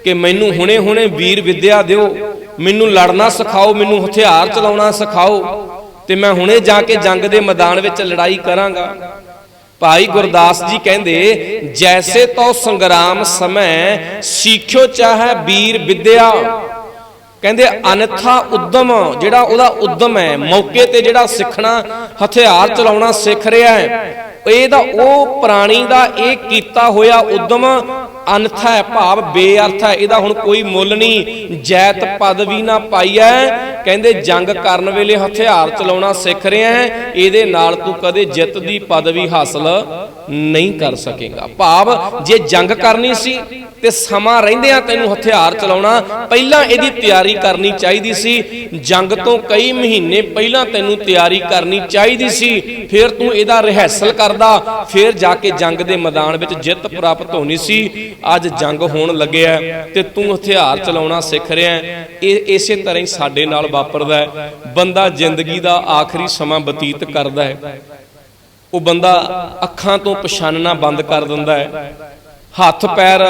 ਕਿ ਮੈਨੂੰ ਹੁਣੇ-ਹੁਣੇ ਵੀਰ ਵਿਦਿਆ ਦਿਓ, ਮੈਨੂੰ ਲੜਨਾ ਸਿਖਾਓ, ਮੈਨੂੰ ਹਥਿਆਰ ਚਲਾਉਣਾ ਸਿਖਾਓ ਤੇ ਮੈਂ ਹੁਣੇ ਜਾ ਕੇ ਜੰਗ ਦੇ ਮੈਦਾਨ ਵਿੱਚ ਲੜਾਈ ਕਰਾਂਗਾ। ਭਾਈ ਗੁਰਦਾਸ ਜੀ ਕਹਿੰਦੇ, ਜੈਸੇ ਤੋ ਸੰਗਰਾਮ ਸਮੈ ਸਿੱਖਿਓ ਚਾਹੇ ਵੀਰ ਵਿਦਿਆ। ਕਹਿੰਦੇ, ਅਨਥਾ ਉਦਮ, ਜਿਹੜਾ ਉਹਦਾ ਉਦਮ ਹੈ, ਮੌਕੇ ਤੇ ਜਿਹੜਾ ਸਿੱਖਣਾ, ਹਥਿਆਰ ਚਲਾਉਣਾ ਸਿੱਖ ਰਿਹਾ ਹੈ। ਇਹਦਾ ਉਹ ਪ੍ਰਾਣੀ ਦਾ ਇਹ ਕੀਤਾ ਹੋਇਆ ਉਦਮ ਅਨਥਾ ਹੈ, ਭਾਵ ਬੇਅਰਥ ਹੈ। ਇਹਦਾ ਹੁਣ ਕੋਈ ਮੁੱਲ ਨਹੀਂ। ਜੈਤ ਪਦਵੀ ਨਾ ਪਾਈਐ ਕਹਿੰਦੇ ਜੰਗ ਕਰਨ ਵੇਲੇ ਹਥਿਆਰ ਚਲਾਉਣਾ ਸਿੱਖ ਰਿਹਾ ਹੈ ਇਹਦੇ ਨਾਲ ਤੂੰ ਕਦੇ ਜਿੱਤ ਦੀ ਪਦਵੀ ਹਾਸਲ ਨਹੀਂ ਕਰ ਸਕੇਗਾ। ਭਾਵ ਜੇ ਜੰਗ ਕਰਨੀ ਸੀ ਤੇ ਸਮਾਂ ਰਹਿੰਦਿਆਂ ਤੈਨੂੰ ਹਥਿਆਰ ਚਲਾਉਣਾ, ਪਹਿਲਾਂ ਇਹਦੀ ਤਿਆਰੀ ਕਰਨੀ ਚਾਹੀਦੀ ਸੀ। ਜੰਗ ਤੋਂ ਕਈ ਮਹੀਨੇ ਪਹਿਲਾਂ ਤੈਨੂੰ ਤਿਆਰੀ ਕਰਨੀ ਚਾਹੀਦੀ ਸੀ। ਫਿਰ ਤੂੰ ਇਹਦਾ ਰਿਹਰਸਲ ਕਰ ਕਰਦਾ, ਫਿਰ ਜਾ ਕੇ ਜੰਗ ਦੇ ਮੈਦਾਨ ਵਿੱਚ ਜਿੱਤ ਪ੍ਰਾਪਤ ਹੋਣੀ ਸੀ। ਅੱਜ ਜੰਗ ਹੋਣ ਲੱਗਿਆ ਤੇ ਤੂੰ ਹਥਿਆਰ ਚਲਾਉਣਾ ਸਿੱਖ ਰਿਹਾ ਇਹ ਇਸੇ ਤਰ੍ਹਾਂ ਹੀ ਸਾਡੇ ਨਾਲ ਵਾਪਰਦਾ ਹੈ। ਬੰਦਾ ਜ਼ਿੰਦਗੀ ਦਾ ਆਖਰੀ ਸਮਾਂ ਬਤੀਤ ਕਰਦਾ ਹੈ। ਉਹ ਬੰਦਾ ਅੱਖਾਂ ਤੋਂ ਪਛਾਨਣਾ ਬੰਦ ਕਰ ਦਿੰਦਾ ਹੈ। ਹੱਥ, ਪੈਰ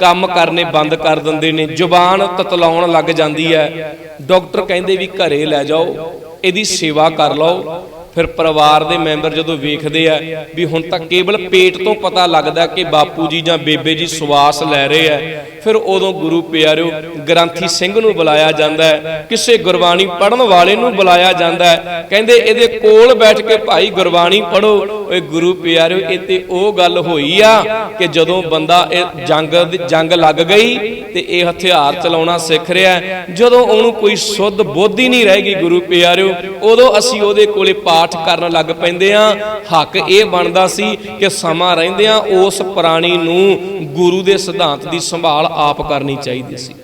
ਕੰਮ ਕਰਨੇ ਬੰਦ ਕਰ ਦਿੰਦੇ ਨੇ। ਜ਼ੁਬਾਨ ਤਤਲਾਉਣ ਲੱਗ ਜਾਂਦੀ ਹੈ। ਡਾਕਟਰ ਕਹਿੰਦੇ ਵੀ ਘਰੇ ਲੈ ਜਾਓ, ਇਹਦੀ ਸੇਵਾ ਕਰ ਲਓ। ਫਿਰ ਪਰਿਵਾਰ ਦੇ ਮੈਂਬਰ ਜਦੋਂ ਵੇਖਦੇ ਆ ਵੀ ਹੁਣ ਤਾਂ ਕੇਵਲ ਪੇਟ ਤੋਂ ਪਤਾ ਲੱਗਦਾ ਕਿ ਬਾਪੂ ਜੀ ਜਾਂ ਬੇਬੇ ਜੀ ਸਵਾਸ ਲੈ ਰਹੇ ਆ ਫਿਰ ਉਦੋਂ ਗੁਰੂ ਪਿਆਰਿਓ, ਗ੍ਰੰਥੀ ਸਿੰਘ ਨੂੰ ਬੁਲਾਇਆ ਜਾਂਦਾ ਹੈ, ਕਿਸੇ ਗੁਰਬਾਣੀ ਪੜਨ ਵਾਲੇ ਨੂੰ ਬੁਲਾਇਆ ਜਾਂਦਾ ਹੈ। ਕਹਿੰਦੇ ਇਹਦੇ ਕੋਲ ਬੈਠ ਕੇ ਭਾਈ ਗੁਰਬਾਣੀ ਪੜੋ ਓਏ ਗੁਰੂ ਪਿਆਰਿਓ, ਇਹ ਤੇ ਉਹ ਗੱਲ ਹੋਈ ਆ ਕਿ ਜਦੋਂ ਬੰਦਾ ਇਹ ਜੰਗ ਜੰਗ ਲੱਗ ਗਈ ਤੇ ਇਹ ਹਥਿਆਰ ਚਲਾਉਣਾ ਸਿੱਖ ਰਿਹਾ ਜਦੋਂ ਉਹਨੂੰ ਕੋਈ ਸੁੱਧ ਬੋਧੀ ਨਹੀਂ ਰਹਿ ਗਈ ਗੁਰੂ ਪਿਆਰਿਓ, ਉਦੋਂ ਅਸੀਂ ਉਹਦੇ ਕੋਲੇ ਪਾਠ ਕਰਨ ਲੱਗ ਪੈਂਦੇ ਆ ਹੱਕ ਇਹ ਬਣਦਾ ਸੀ ਕਿ ਸਮਾਂ ਰਹਿੰਦਿਆਂ ਉਸ ਪ੍ਰਾਣੀ ਨੂੰ ਗੁਰੂ ਦੇ ਸਿਧਾਂਤ ਦੀ ਸੰਭਾਲ ਆਪ ਕਰਨੀ ਚਾਹੀਦੀ ਸੀ।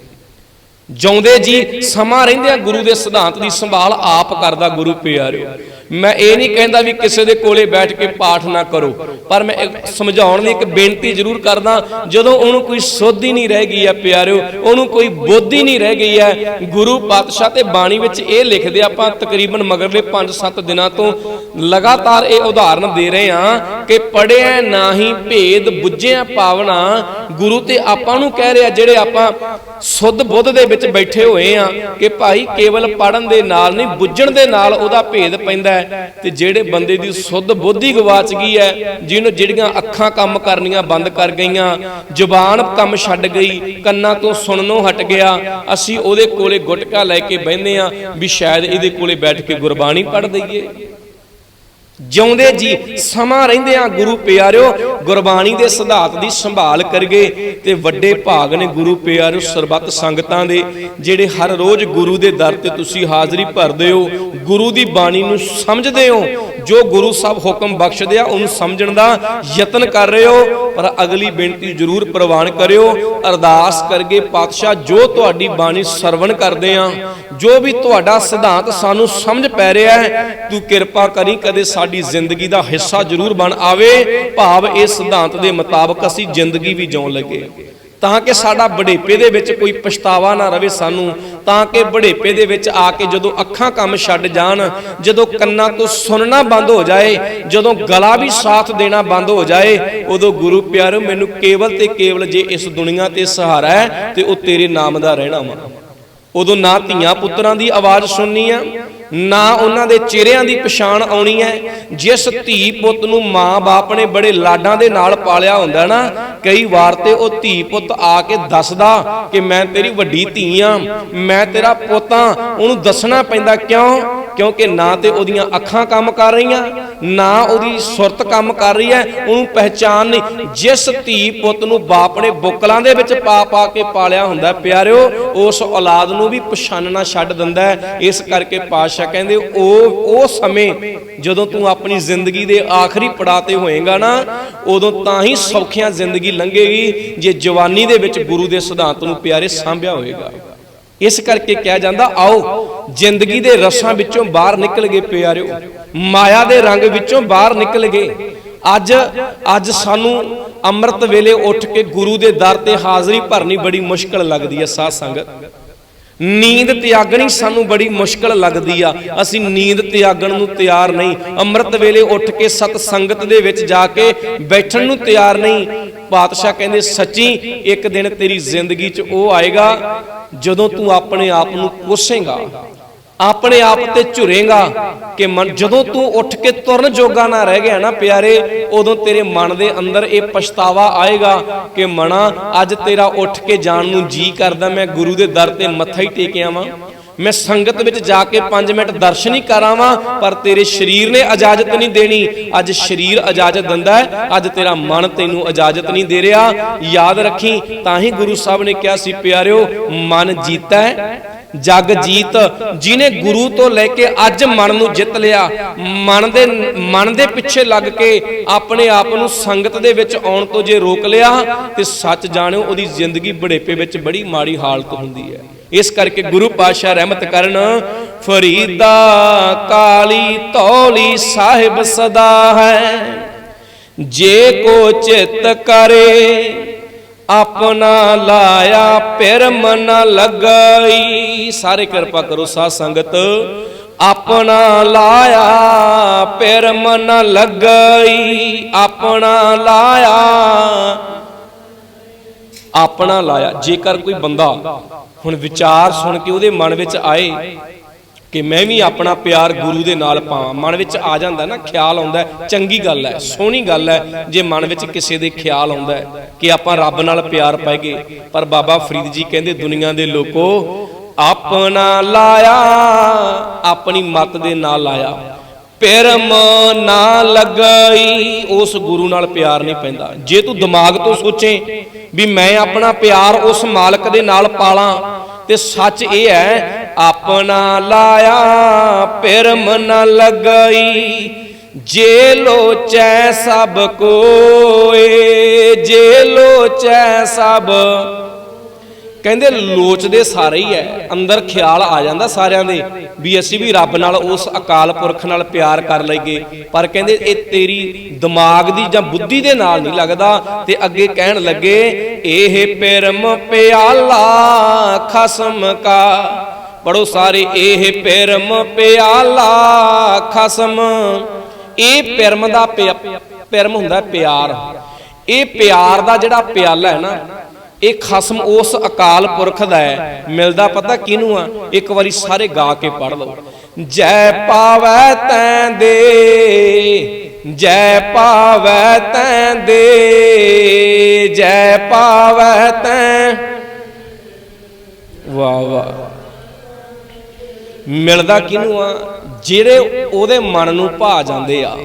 ਜਿਉਂਦੇ ਜੀ ਸਮਾਂ ਰਹਿੰਦਿਆਂ ਗੁਰੂ ਦੇ ਸਿਧਾਂਤ ਦੀ ਸੰਭਾਲ ਆਪ ਕਰਦਾ ਗੁਰੂ ਪਿਆਰਿਓ। ਮੈਂ ਇਹ ਨਹੀਂ ਕਹਿੰਦਾ ਵੀ ਕਿਸੇ ਦੇ ਕੋਲੇ ਬੈਠ ਕੇ ਪਾਠ ਨਾ ਕਰੋ, ਪਰ ਮੈਂ ਸਮਝਾਉਣ ਲਈ ਇੱਕ ਬੇਨਤੀ ਜ਼ਰੂਰ ਕਰਦਾ, ਜਦੋਂ ਉਹਨੂੰ ਕੋਈ ਸੋਧੀ ਨਹੀਂ ਰਹਿ ਗਈ ਹੈ ਪਿਆਰਿਓ, ਉਹਨੂੰ ਕੋਈ ਬੋਧੀ ਨਹੀਂ ਰਹਿ ਗਈ ਹੈ, ਗੁਰੂ ਪਾਤਸ਼ਾਹ ਤੇ ਬਾਣੀ ਵਿੱਚ ਇਹ ਲਿਖਦੇ ਆਪਾਂ ਤਕਰੀਬਨ ਮਗਰਲੇ 5-7 ਦਿਨਾਂ ਤੋਂ ਲਗਾਤਾਰ ਇਹ ਉਦਾਹਰਨ ਦੇ ਰਹੇ ਹਾਂ ਕਿ ਪੜਿਆ ਨਾਹੀ ਭੇਦ ਬੁੱਝਿਆ ਪਾਵਨਾ ਗੁਰੂ ਤੇ ਆਪਾਂ ਨੂੰ ਕਹਿ ਰਿਹਾ ਜਿਹੜੇ ਆਪਾਂ ਸੁੱਧ ਬੁੱਧ ਦੇ ਵਿੱਚ ਬੈਠੇ ਹੋਏ ਆ ਕਿ ਭਾਈ ਕੇਵਲ ਪੜਨ ਦੇ ਨਾਲ ਨਹੀਂ, ਬੁੱਝਣ ਦੇ ਨਾਲ ਉਹਦਾ ਭੇਦ ਪੈਂਦਾ ਹੈ ਤੇ ਜਿਹੜੇ ਬੰਦੇ ਦੀ ਸੁੱਧ ਬੁੱਧੀ ਗਵਾਚ ਗਈ ਹੈ, ਜਿਹਨੂੰ ਜਿਹੜੀਆਂ ਅੱਖਾਂ ਕੰਮ ਕਰਨੀਆਂ ਬੰਦ ਕਰ ਗਈਆਂ, ਜ਼ੁਬਾਨ ਕੰਮ ਛੱਡ ਗਈ, ਕੰਨਾਂ ਤੋਂ ਸੁਣਨੋਂ ਹਟ ਗਿਆ, ਅਸੀਂ ਉਹਦੇ ਕੋਲੇ ਗੁਟਕਾ ਲੈ ਕੇ ਬਹਿੰਦੇ ਆ ਵੀ ਸ਼ਾਇਦ ਇਹਦੇ ਕੋਲੇ ਬੈਠ ਕੇ ਗੁਰਬਾਣੀ ਪੜ੍ਹ ਦਈਏ। ਜਿਉਂਦੇ ਜੀ, ਸਮਾਂ ਰਹਿੰਦਿਆਂ ਗੁਰੂ ਪਿਆਰਿਓ, ਗੁਰਬਾਣੀ ਦੇ ਸਿਧਾਂਤ ਦੀ ਸੰਭਾਲ ਕਰਗੇ ਤੇ ਵੱਡੇ ਭਾਗ ਨੇ ਗੁਰੂ ਪਿਆਰਿਓ ਸਰਬੱਤ ਸੰਗਤਾਂ ਦੇ, ਜਿਹੜੇ ਹਰ ਰੋਜ਼ ਗੁਰੂ ਦੇ ਦਰ ਤੇ ਤੁਸੀਂ ਹਾਜ਼ਰੀ ਭਰਦੇ ਹੋ, ਗੁਰੂ ਦੀ ਬਾਣੀ ਨੂੰ ਸਮਝਦੇ ਹੋ ਜੋ ਗੁਰੂ ਸਾਹਿਬ ਹੁਕਮ ਬਖਸ਼ਦੇ ਆ, ਉਹਨੂੰ ਸਮਝਣ ਦਾ ਯਤਨ ਕਰ ਰਹੇ ਹੋ, ਪਰ ਅਗਲੀ ਬੇਨਤੀ ਜ਼ਰੂਰ ਪ੍ਰਵਾਨ ਕਰਿਓ। ਅਰਦਾਸ ਕਰਕੇ ਪਾਤਸ਼ਾਹ, ਜੋ ਤੁਹਾਡੀ ਬਾਣੀ ਸਰਵਣ ਕਰਦੇ ਆ, ਜੋ ਵੀ ਤੁਹਾਡਾ ਸਿਧਾਂਤ ਸਾਨੂੰ ਸਮਝ ਪੈ ਰਿਹਾ ਹੈ, ਤੂੰ ਕਿਰਪਾ ਕਰੀ ਕਦੇ ਸਾਡੀ ਜ਼ਿੰਦਗੀ ਦਾ ਹਿੱਸਾ ਜ਼ਰੂਰ ਬਣ ਆਵੇ। ਭਾਵ ਇਹ ਸਿਧਾਂਤ ਦੇ ਮੁਤਾਬਕ ਅਸੀਂ ਜ਼ਿੰਦਗੀ ਵੀ ਜਿਉਣ ਲੱਗੇ। ਤਾਂ ਕਿ ਸਾਡਾ ਬੁਢੇਪੇ ਦੇ ਵਿੱਚ ਕੋਈ ਪਛਤਾਵਾ ਨਾ ਰਵੇ ਸਾਨੂੰ, ਤਾਂ ਕਿ ਬੁਢੇਪੇ ਦੇ ਵਿੱਚ ਆ ਕੇ ਜਦੋਂ ਅੱਖਾਂ ਕੰਮ ਛੱਡ ਜਾਣ, ਜਦੋਂ ਕੰਨਾਂ ਤੋਂ ਸੁਣਨਾ ਬੰਦ ਹੋ ਜਾਏ, ਜਦੋਂ ਗਲਾ ਵੀ ਸਾਥ ਦੇਣਾ ਬੰਦ ਹੋ ਜਾਏ, ਉਦੋਂ ਗੁਰੂ ਪਿਆਰੋ ਮੈਨੂੰ ਕੇਵਲ ਤੇ ਕੇਵਲ ਜੇ ਇਸ ਦੁਨੀਆ ਤੇ ਸਹਾਰਾ ਹੈ ਤੇ ਉਹ ਤੇਰੇ ਨਾਮ ਦਾ ਰਹਿਣਾ ਵਾ। ਉਦੋਂ ਨਾ ਧੀਆਂ ਪੁੱਤਰਾਂ ਦੀ ਆਵਾਜ਼ ਸੁਣਨੀ ਆ ਨਾ ਉਹਨਾਂ ਦੇ ਚਿਹਰਿਆਂ ਦੀ ਪਛਾਣ ਆਉਣੀ ਹੈ। ਜਿਸ ਧੀ ਪੁੱਤ ਨੂੰ ਮਾਂ-ਬਾਪ ਨੇ ਬੜੇ ਲਾਡਾਂ ਦੇ ਨਾਲ ਪਾਲਿਆ ਹੁੰਦਾ ਨਾ, ਕਈ ਵਾਰ ਤੇ ਉਹ ਧੀ ਪੁੱਤ ਆ ਕੇ ਦੱਸਦਾ ਕਿ ਮੈਂ ਤੇਰੀ ਵੱਡੀ ਧੀ ਆ, ਮੈਂ ਤੇਰਾ ਪੁੱਤ ਆ। ਉਹਨੂੰ ਦੱਸਣਾ ਪੈਂਦਾ ਕਿਉਂ? ਕਿਉਂਕਿ ਨਾ ਤੇ ਉਹਦੀਆਂ ਅੱਖਾਂ ਕੰਮ ਕਰ ਰਹੀਆਂ, ਨਾ ਉਹਦੀ ਸੁਰਤ ਕੰਮ ਕਰ ਰਹੀ ਹੈ, ਉਹਨੂੰ ਪਹਿਚਾਨ ਨਹੀਂ। ਜਿਸ ਧੀ ਪੁੱਤ ਨੂੰ ਬਾਪ ਨੇ ਬੁੱਕਲਾਂ ਦੇ ਵਿੱਚ ਪਾ ਪਾ ਕੇ ਪਾਲਿਆ ਹੁੰਦਾ ਪਿਆਰਿਓ, ਉਸ ਔਲਾਦ ਨੂੰ ਵੀ ਪਛਾਨਣਾ ਛੱਡ ਦਿੰਦਾ ਇਸ ਕਰਕੇ ਪਾਤਸ਼ਾਹ ਕਹਿੰਦੇ, ਉਹ ਉਹ ਸਮੇਂ ਜਦੋਂ ਤੂੰ ਆਪਣੀ ਜ਼ਿੰਦਗੀ ਦੇ ਆਖਰੀ ਪੜਾਅ ਤੇ ਹੋਏਗਾ ਨਾ, ਉਦੋਂ ਤਾਂ ਹੀ ਸੌਖੀਆਂ ਜ਼ਿੰਦਗੀ ਲੰਘੇਗੀ, ਜੇ ਜਵਾਨੀ ਦੇ ਵਿੱਚ ਗੁਰੂ ਦੇ ਸਿਧਾਂਤ ਨੂੰ ਪਿਆਰੇ ਸਾਂਭਿਆ ਹੋਏਗਾ। ਇਸ ਕਰਕੇ ਕਿਹਾ ਜਾਂਦਾ, ਆਓ, ਜ਼ਿੰਦਗੀ ਦੇ ਰਸਾਂ ਵਿੱਚੋਂ ਬਾਹਰ ਨਿਕਲ ਗਏ ਪਿਆਰਿਓ। ਮਾਇਆ ਦੇ ਰੰਗ ਵਿੱਚੋਂ ਬਾਹਰ ਨਿਕਲ ਗਏ। ਅੱਜ ਅੱਜ ਸਾਨੂੰ ਅੰਮ੍ਰਿਤ ਵੇਲੇ ਉੱਠ ਕੇ ਗੁਰੂ ਦੇ ਦਰ ਤੇ ਹਾਜ਼ਰੀ ਭਰਨੀ ਬੜੀ ਮੁਸ਼ਕਲ ਲੱਗਦੀ ਹੈ ਸਾਧ ਸੰਗਤ। ਨੀਂਦ ਤਿਆਗਣੀ ਸਾਨੂੰ ਬੜੀ ਮੁਸ਼ਕਲ ਲੱਗਦੀ ਆ। ਅਸੀਂ ਨੀਂਦ ਤਿਆਗਣ ਨੂੰ ਤਿਆਰ ਨਹੀਂ। ਅੰਮ੍ਰਿਤ ਵੇਲੇ ਉੱਠ ਕੇ ਸਤ ਸੰਗਤ ਦੇ ਵਿੱਚ ਜਾ ਕੇ ਬੈਠਣ ਨੂੰ ਤਿਆਰ ਨਹੀਂ। ਪਾਤਸ਼ਾਹ ਕਹਿੰਦੇ, ਸੱਚੀ, ਇੱਕ ਦਿਨ ਤੇਰੀ ਜ਼ਿੰਦਗੀ 'ਚ ਉਹ ਆਏਗਾ ਜਦੋਂ ਤੂੰ ਆਪਣੇ ਆਪ ਨੂੰ ਕੋਸੇਂਗਾ ਆਪਣੇ ਆਪ ਤੇ ਝੁਰੇਗਾ ਕਿ ਮਨ ਜਦੋਂ ਤੂੰ ਉੱਠ ਕੇ ਤੁਰਨ ਜੋਗਾ ਨਾ ਰਹਿ ਗਿਆ ਨਾ ਪਿਆਰੇ, ਉਦੋਂ ਤੇਰੇ ਮਨ ਦੇ ਅੰਦਰ ਇਹ ਪਛਤਾਵਾ ਆਏਗਾ ਕਿ ਮਣਾ ਅੱਜ ਤੇਰਾ ਉੱਠ ਕੇ ਜਾਣ ਨੂੰ ਜੀ ਕਰਦਾ, ਮੈਂ ਗੁਰੂ ਦੇ ਦਰ ਤੇ ਮੱਥਾ ਹੀ ਟੇਕਿਆ ਵਾਂ ਮੈਂ ਸੰਗਤ ਵਿੱਚ ਜਾ ਕੇ 5 ਮਿੰਟ ਦਰਸ਼ਨ ਹੀ ਕਰਾਵਾਂ, ਪਰ ਤੇਰੇ ਸਰੀਰ ਨੇ ਇਜਾਜ਼ਤ ਨਹੀਂ ਦੇਣੀ। ਅੱਜ ਸਰੀਰ ਇਜਾਜ਼ਤ ਦਿੰਦਾ ਹੈ, ਅੱਜ ਤੇਰਾ ਮਨ ਤੈਨੂੰ ਇਜਾਜ਼ਤ ਨਹੀਂ ਦੇ ਰਿਹਾ। ਯਾਦ ਰੱਖੀ, ਤਾਂ ਹੀ ਗੁਰੂ ਸਾਹਿਬ ਨੇ ਕਿਹਾ ਸੀ, ਪਿਆਰਿਓ, ਮਨ ਜੀਤਾ ਹੈ ਜਗ ਜੀਤ। ਜਿਨੇ ਗੁਰੂ ਤੋਂ ਲੈ ਕੇ ਅੱਜ ਮਨ ਨੂੰ ਜਿੱਤ ਲਿਆ, ਮਨ ਦੇ ਮਨ ਦੇ ਪਿੱਛੇ ਲੱਗ ਕੇ ਆਪਣੇ ਆਪ ਨੂੰ ਸੰਗਤ ਦੇ ਵਿੱਚ ਆਉਣ ਤੋਂ ਜੇ ਰੋਕ ਲਿਆ, ਤੇ ਸੱਚ ਜਾਣਿਓ, ਉਹਦੀ ਜ਼ਿੰਦਗੀ ਬੜੇਪੇ ਵਿੱਚ ਬੜੀ ਮਾੜੀ ਹਾਲਤ ਹੁੰਦੀ ਹੈ। ਇਸ ਕਰਕੇ ਗੁਰੂ ਪਾਤਸ਼ਾਹ ਰਹਿਮਤ ਕਰਨ। ਫਰੀਦਾ ਕਾਲੀ ਤੌਲੀ ਸਾਹਿਬ ਸਦਾ ਹੈ। ਜੇ ਕੋ ਚਿਤ ਕਰੇ, ਆਪਣਾ ਲਾਇਆ ਪਿਰ ਮਨ ਲਗਾਈ। ਸਾਰੇ ਕਿਰਪਾ ਕਰੋ ਸਾਧ ਸੰਗਤ। ਆਪਣਾ ਲਾਇਆ ਪਿਰ ਮਨ ਲਗਾਈ। ਆਪਣਾ ਲਾਇਆ ਆਪਣਾ ਲਾਇਆ। ਜੇਕਰ ਕੋਈ ਬੰਦਾ ਹੁਣ ਵਿਚਾਰ ਸੁਣ ਕੇ ਉਹਦੇ ਮਨ ਵਿੱਚ ਆਏ ਕਿ ਮੈਂ ਵੀ ਆਪਣਾ ਪਿਆਰ ਗੁਰੂ ਦੇ ਨਾਲ ਪਾਵਾਂ, ਮਨ ਵਿੱਚ ਆ ਜਾਂਦਾ ਨਾ, ਖਿਆਲ ਆਉਂਦਾ ਚੰਗੀ ਗੱਲ ਹੈ, ਸੋਹਣੀ ਗੱਲ ਹੈ, ਜੇ ਮਨ ਵਿੱਚ ਕਿਸੇ ਦੇ ਖਿਆਲ ਆਉਂਦਾ ਕਿ ਆਪਾਂ ਰੱਬ ਨਾਲ ਪਿਆਰ ਪਾਈਏ ਪਰ ਬਾਬਾ ਫਰੀਦ ਜੀ ਕਹਿੰਦੇ, ਦੁਨੀਆ ਦੇ ਲੋਕੋ, ਆਪਣਾ ਲਾਇਆ, ਆਪਣੀ ਮਤ ਦੇ ਨਾਲ ਲਾਇਆ। ਪਿਰਮ ਨਾ ਲਗਾਈ, ਉਸ ਗੁਰੂ ਨਾਲ ਪਿਆਰ ਨਹੀਂ ਪੈਂਦਾ। ਜੇ ਤੂੰ ਦਿਮਾਗ ਤੋਂ ਸੋਚੇ ਵੀ ਮੈਂ ਆਪਣਾ ਪਿਆਰ ਉਸ ਮਾਲਕ ਦੇ ਨਾਲ ਪਾਲਾਂ, ਤੇ ਸੱਚ ਇਹ ਹੈ, ਆਪਣਾ ਲਾਇਆ ਪਿਰਮ ਨਾ ਲਗਾਈ, ਜੇ ਲੋਚੈ ਸਭ ਕੋਏ, ਜੇ ਲੋਚੈ ਸਭ ਕਹਿੰਦੇ ਲੋਚਦੇ ਸਾਰੇ ਹੀ ਐ ਅੰਦਰ ਖਿਆਲ ਆ ਜਾਂਦਾ ਸਾਰਿਆਂ ਦੇ ਵੀ ਅਸੀਂ ਵੀ ਰੱਬ ਨਾਲ ਉਸ ਅਕਾਲ ਪੁਰਖ ਨਾਲ ਪਿਆਰ ਕਰ ਲਈਏ। ਪਰ ਕਹਿੰਦੇ ਇਹ ਤੇਰੀ ਦਿਮਾਗ ਦੀ ਜਾਂ ਬੁੱਧੀ ਦੇ ਨਾਲ ਨਹੀਂ ਲੱਗਦਾ ਤੇ ਅੱਗੇ ਕਹਿਣ ਲੱਗੇ, ਇਹ ਪਿਰਮ ਪਿਆਲਾ ਖਸਮ ਕਾ। ਪੜੋ ਸਾਰੇ, ਇਹ ਪਿਰਮ ਪਿਆਲਾ ਖਸਮ। ਇਹ ਪਿਰਮ ਦਾ ਪਿਆ- ਪਿਰਮ ਹੁੰਦਾ ਪਿਆਰ। ਇਹ ਪਿਆਰ ਦਾ ਜਿਹੜਾ ਪਿਆਲਾ ਹੈ ਨਾ ਇਹ ਖਸਮ ਉਸ ਅਕਾਲ ਪੁਰਖ ਦਾ ਹੈ। ਮਿਲਦਾ ਪਤਾ ਕਿਹਨੂੰ ਆ? ਇੱਕ ਵਾਰੀ ਸਾਰੇ ਗਾ ਕੇ ਪੜ ਲਓ। ਜੈ ਪਾਵੈ ਤੈਂ ਦੇ, ਜੈ ਪਾਵੈ ਤੈਂ ਦੇ, ਜੈ ਪਾਵੈ ਤੈਂ। ਵਾਹ ਵਾਹ। ਮਿਲਦਾ ਕਿਹਨੂੰ ਆ? ਜਿਹੜੇ ਉਹਦੇ ਮਨ ਨੂੰ ਭਾ ਜਾਂਦੇ ਆ।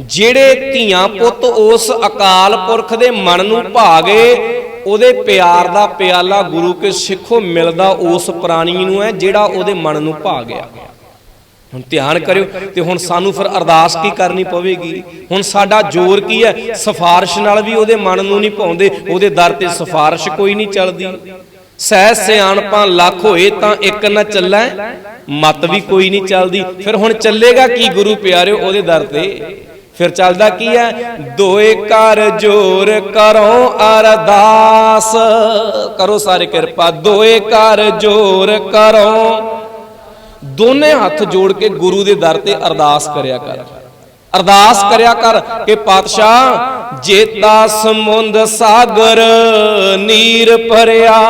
ਜਿਹੜੇ ਧੀਆਂ ਪੁੱਤ ਉਸ ਅਕਾਲ ਪੁਰਖ ਦੇ ਮਨ ਨੂੰ ਭਾ ਗਏ ਉਹਦੇ ਪਿਆਰ ਦਾ ਪਿਆਲਾ ਗੁਰੂ ਕੇ ਸਿੱਖੋ ਮਿਲਦਾ ਉਸ ਪ੍ਰਾਣੀ ਨੂੰ ਹੈ, ਜਿਹੜਾ ਉਹਦੇ ਮਨ ਨੂੰ ਭਾ ਗਿਆ। ਹੁਣ ਧਿਆਨ ਕਰਿਓ ਤੇ ਹੁਣ ਸਾਨੂੰ ਫਿਰ ਅਰਦਾਸ ਕੀ ਕਰਨੀ ਪਵੇਗੀ? ਹੁਣ ਸਾਡਾ ਜ਼ੋਰ ਕੀ ਹੈ? ਸਿਫਾਰਿਸ਼ ਨਾਲ ਵੀ ਉਹਦੇ ਮਨ ਨੂੰ ਨਹੀਂ ਪਾਉਂਦੇ ਉਹਦੇ ਦਰ ਤੇ ਸਿਫਾਰਿਸ਼ ਕੋਈ ਨਹੀਂ ਚੱਲਦੀ। ਸਹਿ ਸਿਆਣਪਾਂ ਲੱਖ ਹੋਏ ਤਾਂ ਇੱਕ ਨਾ ਚੱਲੈ, ਮਤ ਵੀ ਕੋਈ ਨਹੀਂ ਚੱਲਦੀ। ਫਿਰ ਹੁਣ ਚੱਲੇਗਾ ਕੀ ਗੁਰੂ ਪਿਆਰਿਓ ਉਹਦੇ ਦਰ ਤੇ? ਫਿਰ ਚੱਲਦਾ ਕੀ ਹੈ? ਦੋਏ ਕਰ ਜੋਰ ਕਰੋ ਅਰਦਾਸ। ਕਰੋ ਸਾਰੇ ਕਿਰਪਾ। ਦੋਏ ਕਰ ਜੋਰ ਕਰੋ। ਦੋਨੇ ਹੱਥ ਜੋੜ ਕੇ ਗੁਰੂ ਦੇ ਦਰ ਤੇ ਅਰਦਾਸ ਕਰਿਆ ਕਰ। ਅਰਦਾਸ ਕਰਿਆ ਕਰ ਕਿ ਪਾਤਸ਼ਾਹ, ਜੇਤਾ ਸਮੁੰਦ ਸਾਗਰ ਨੀਰ ਭਰਿਆ,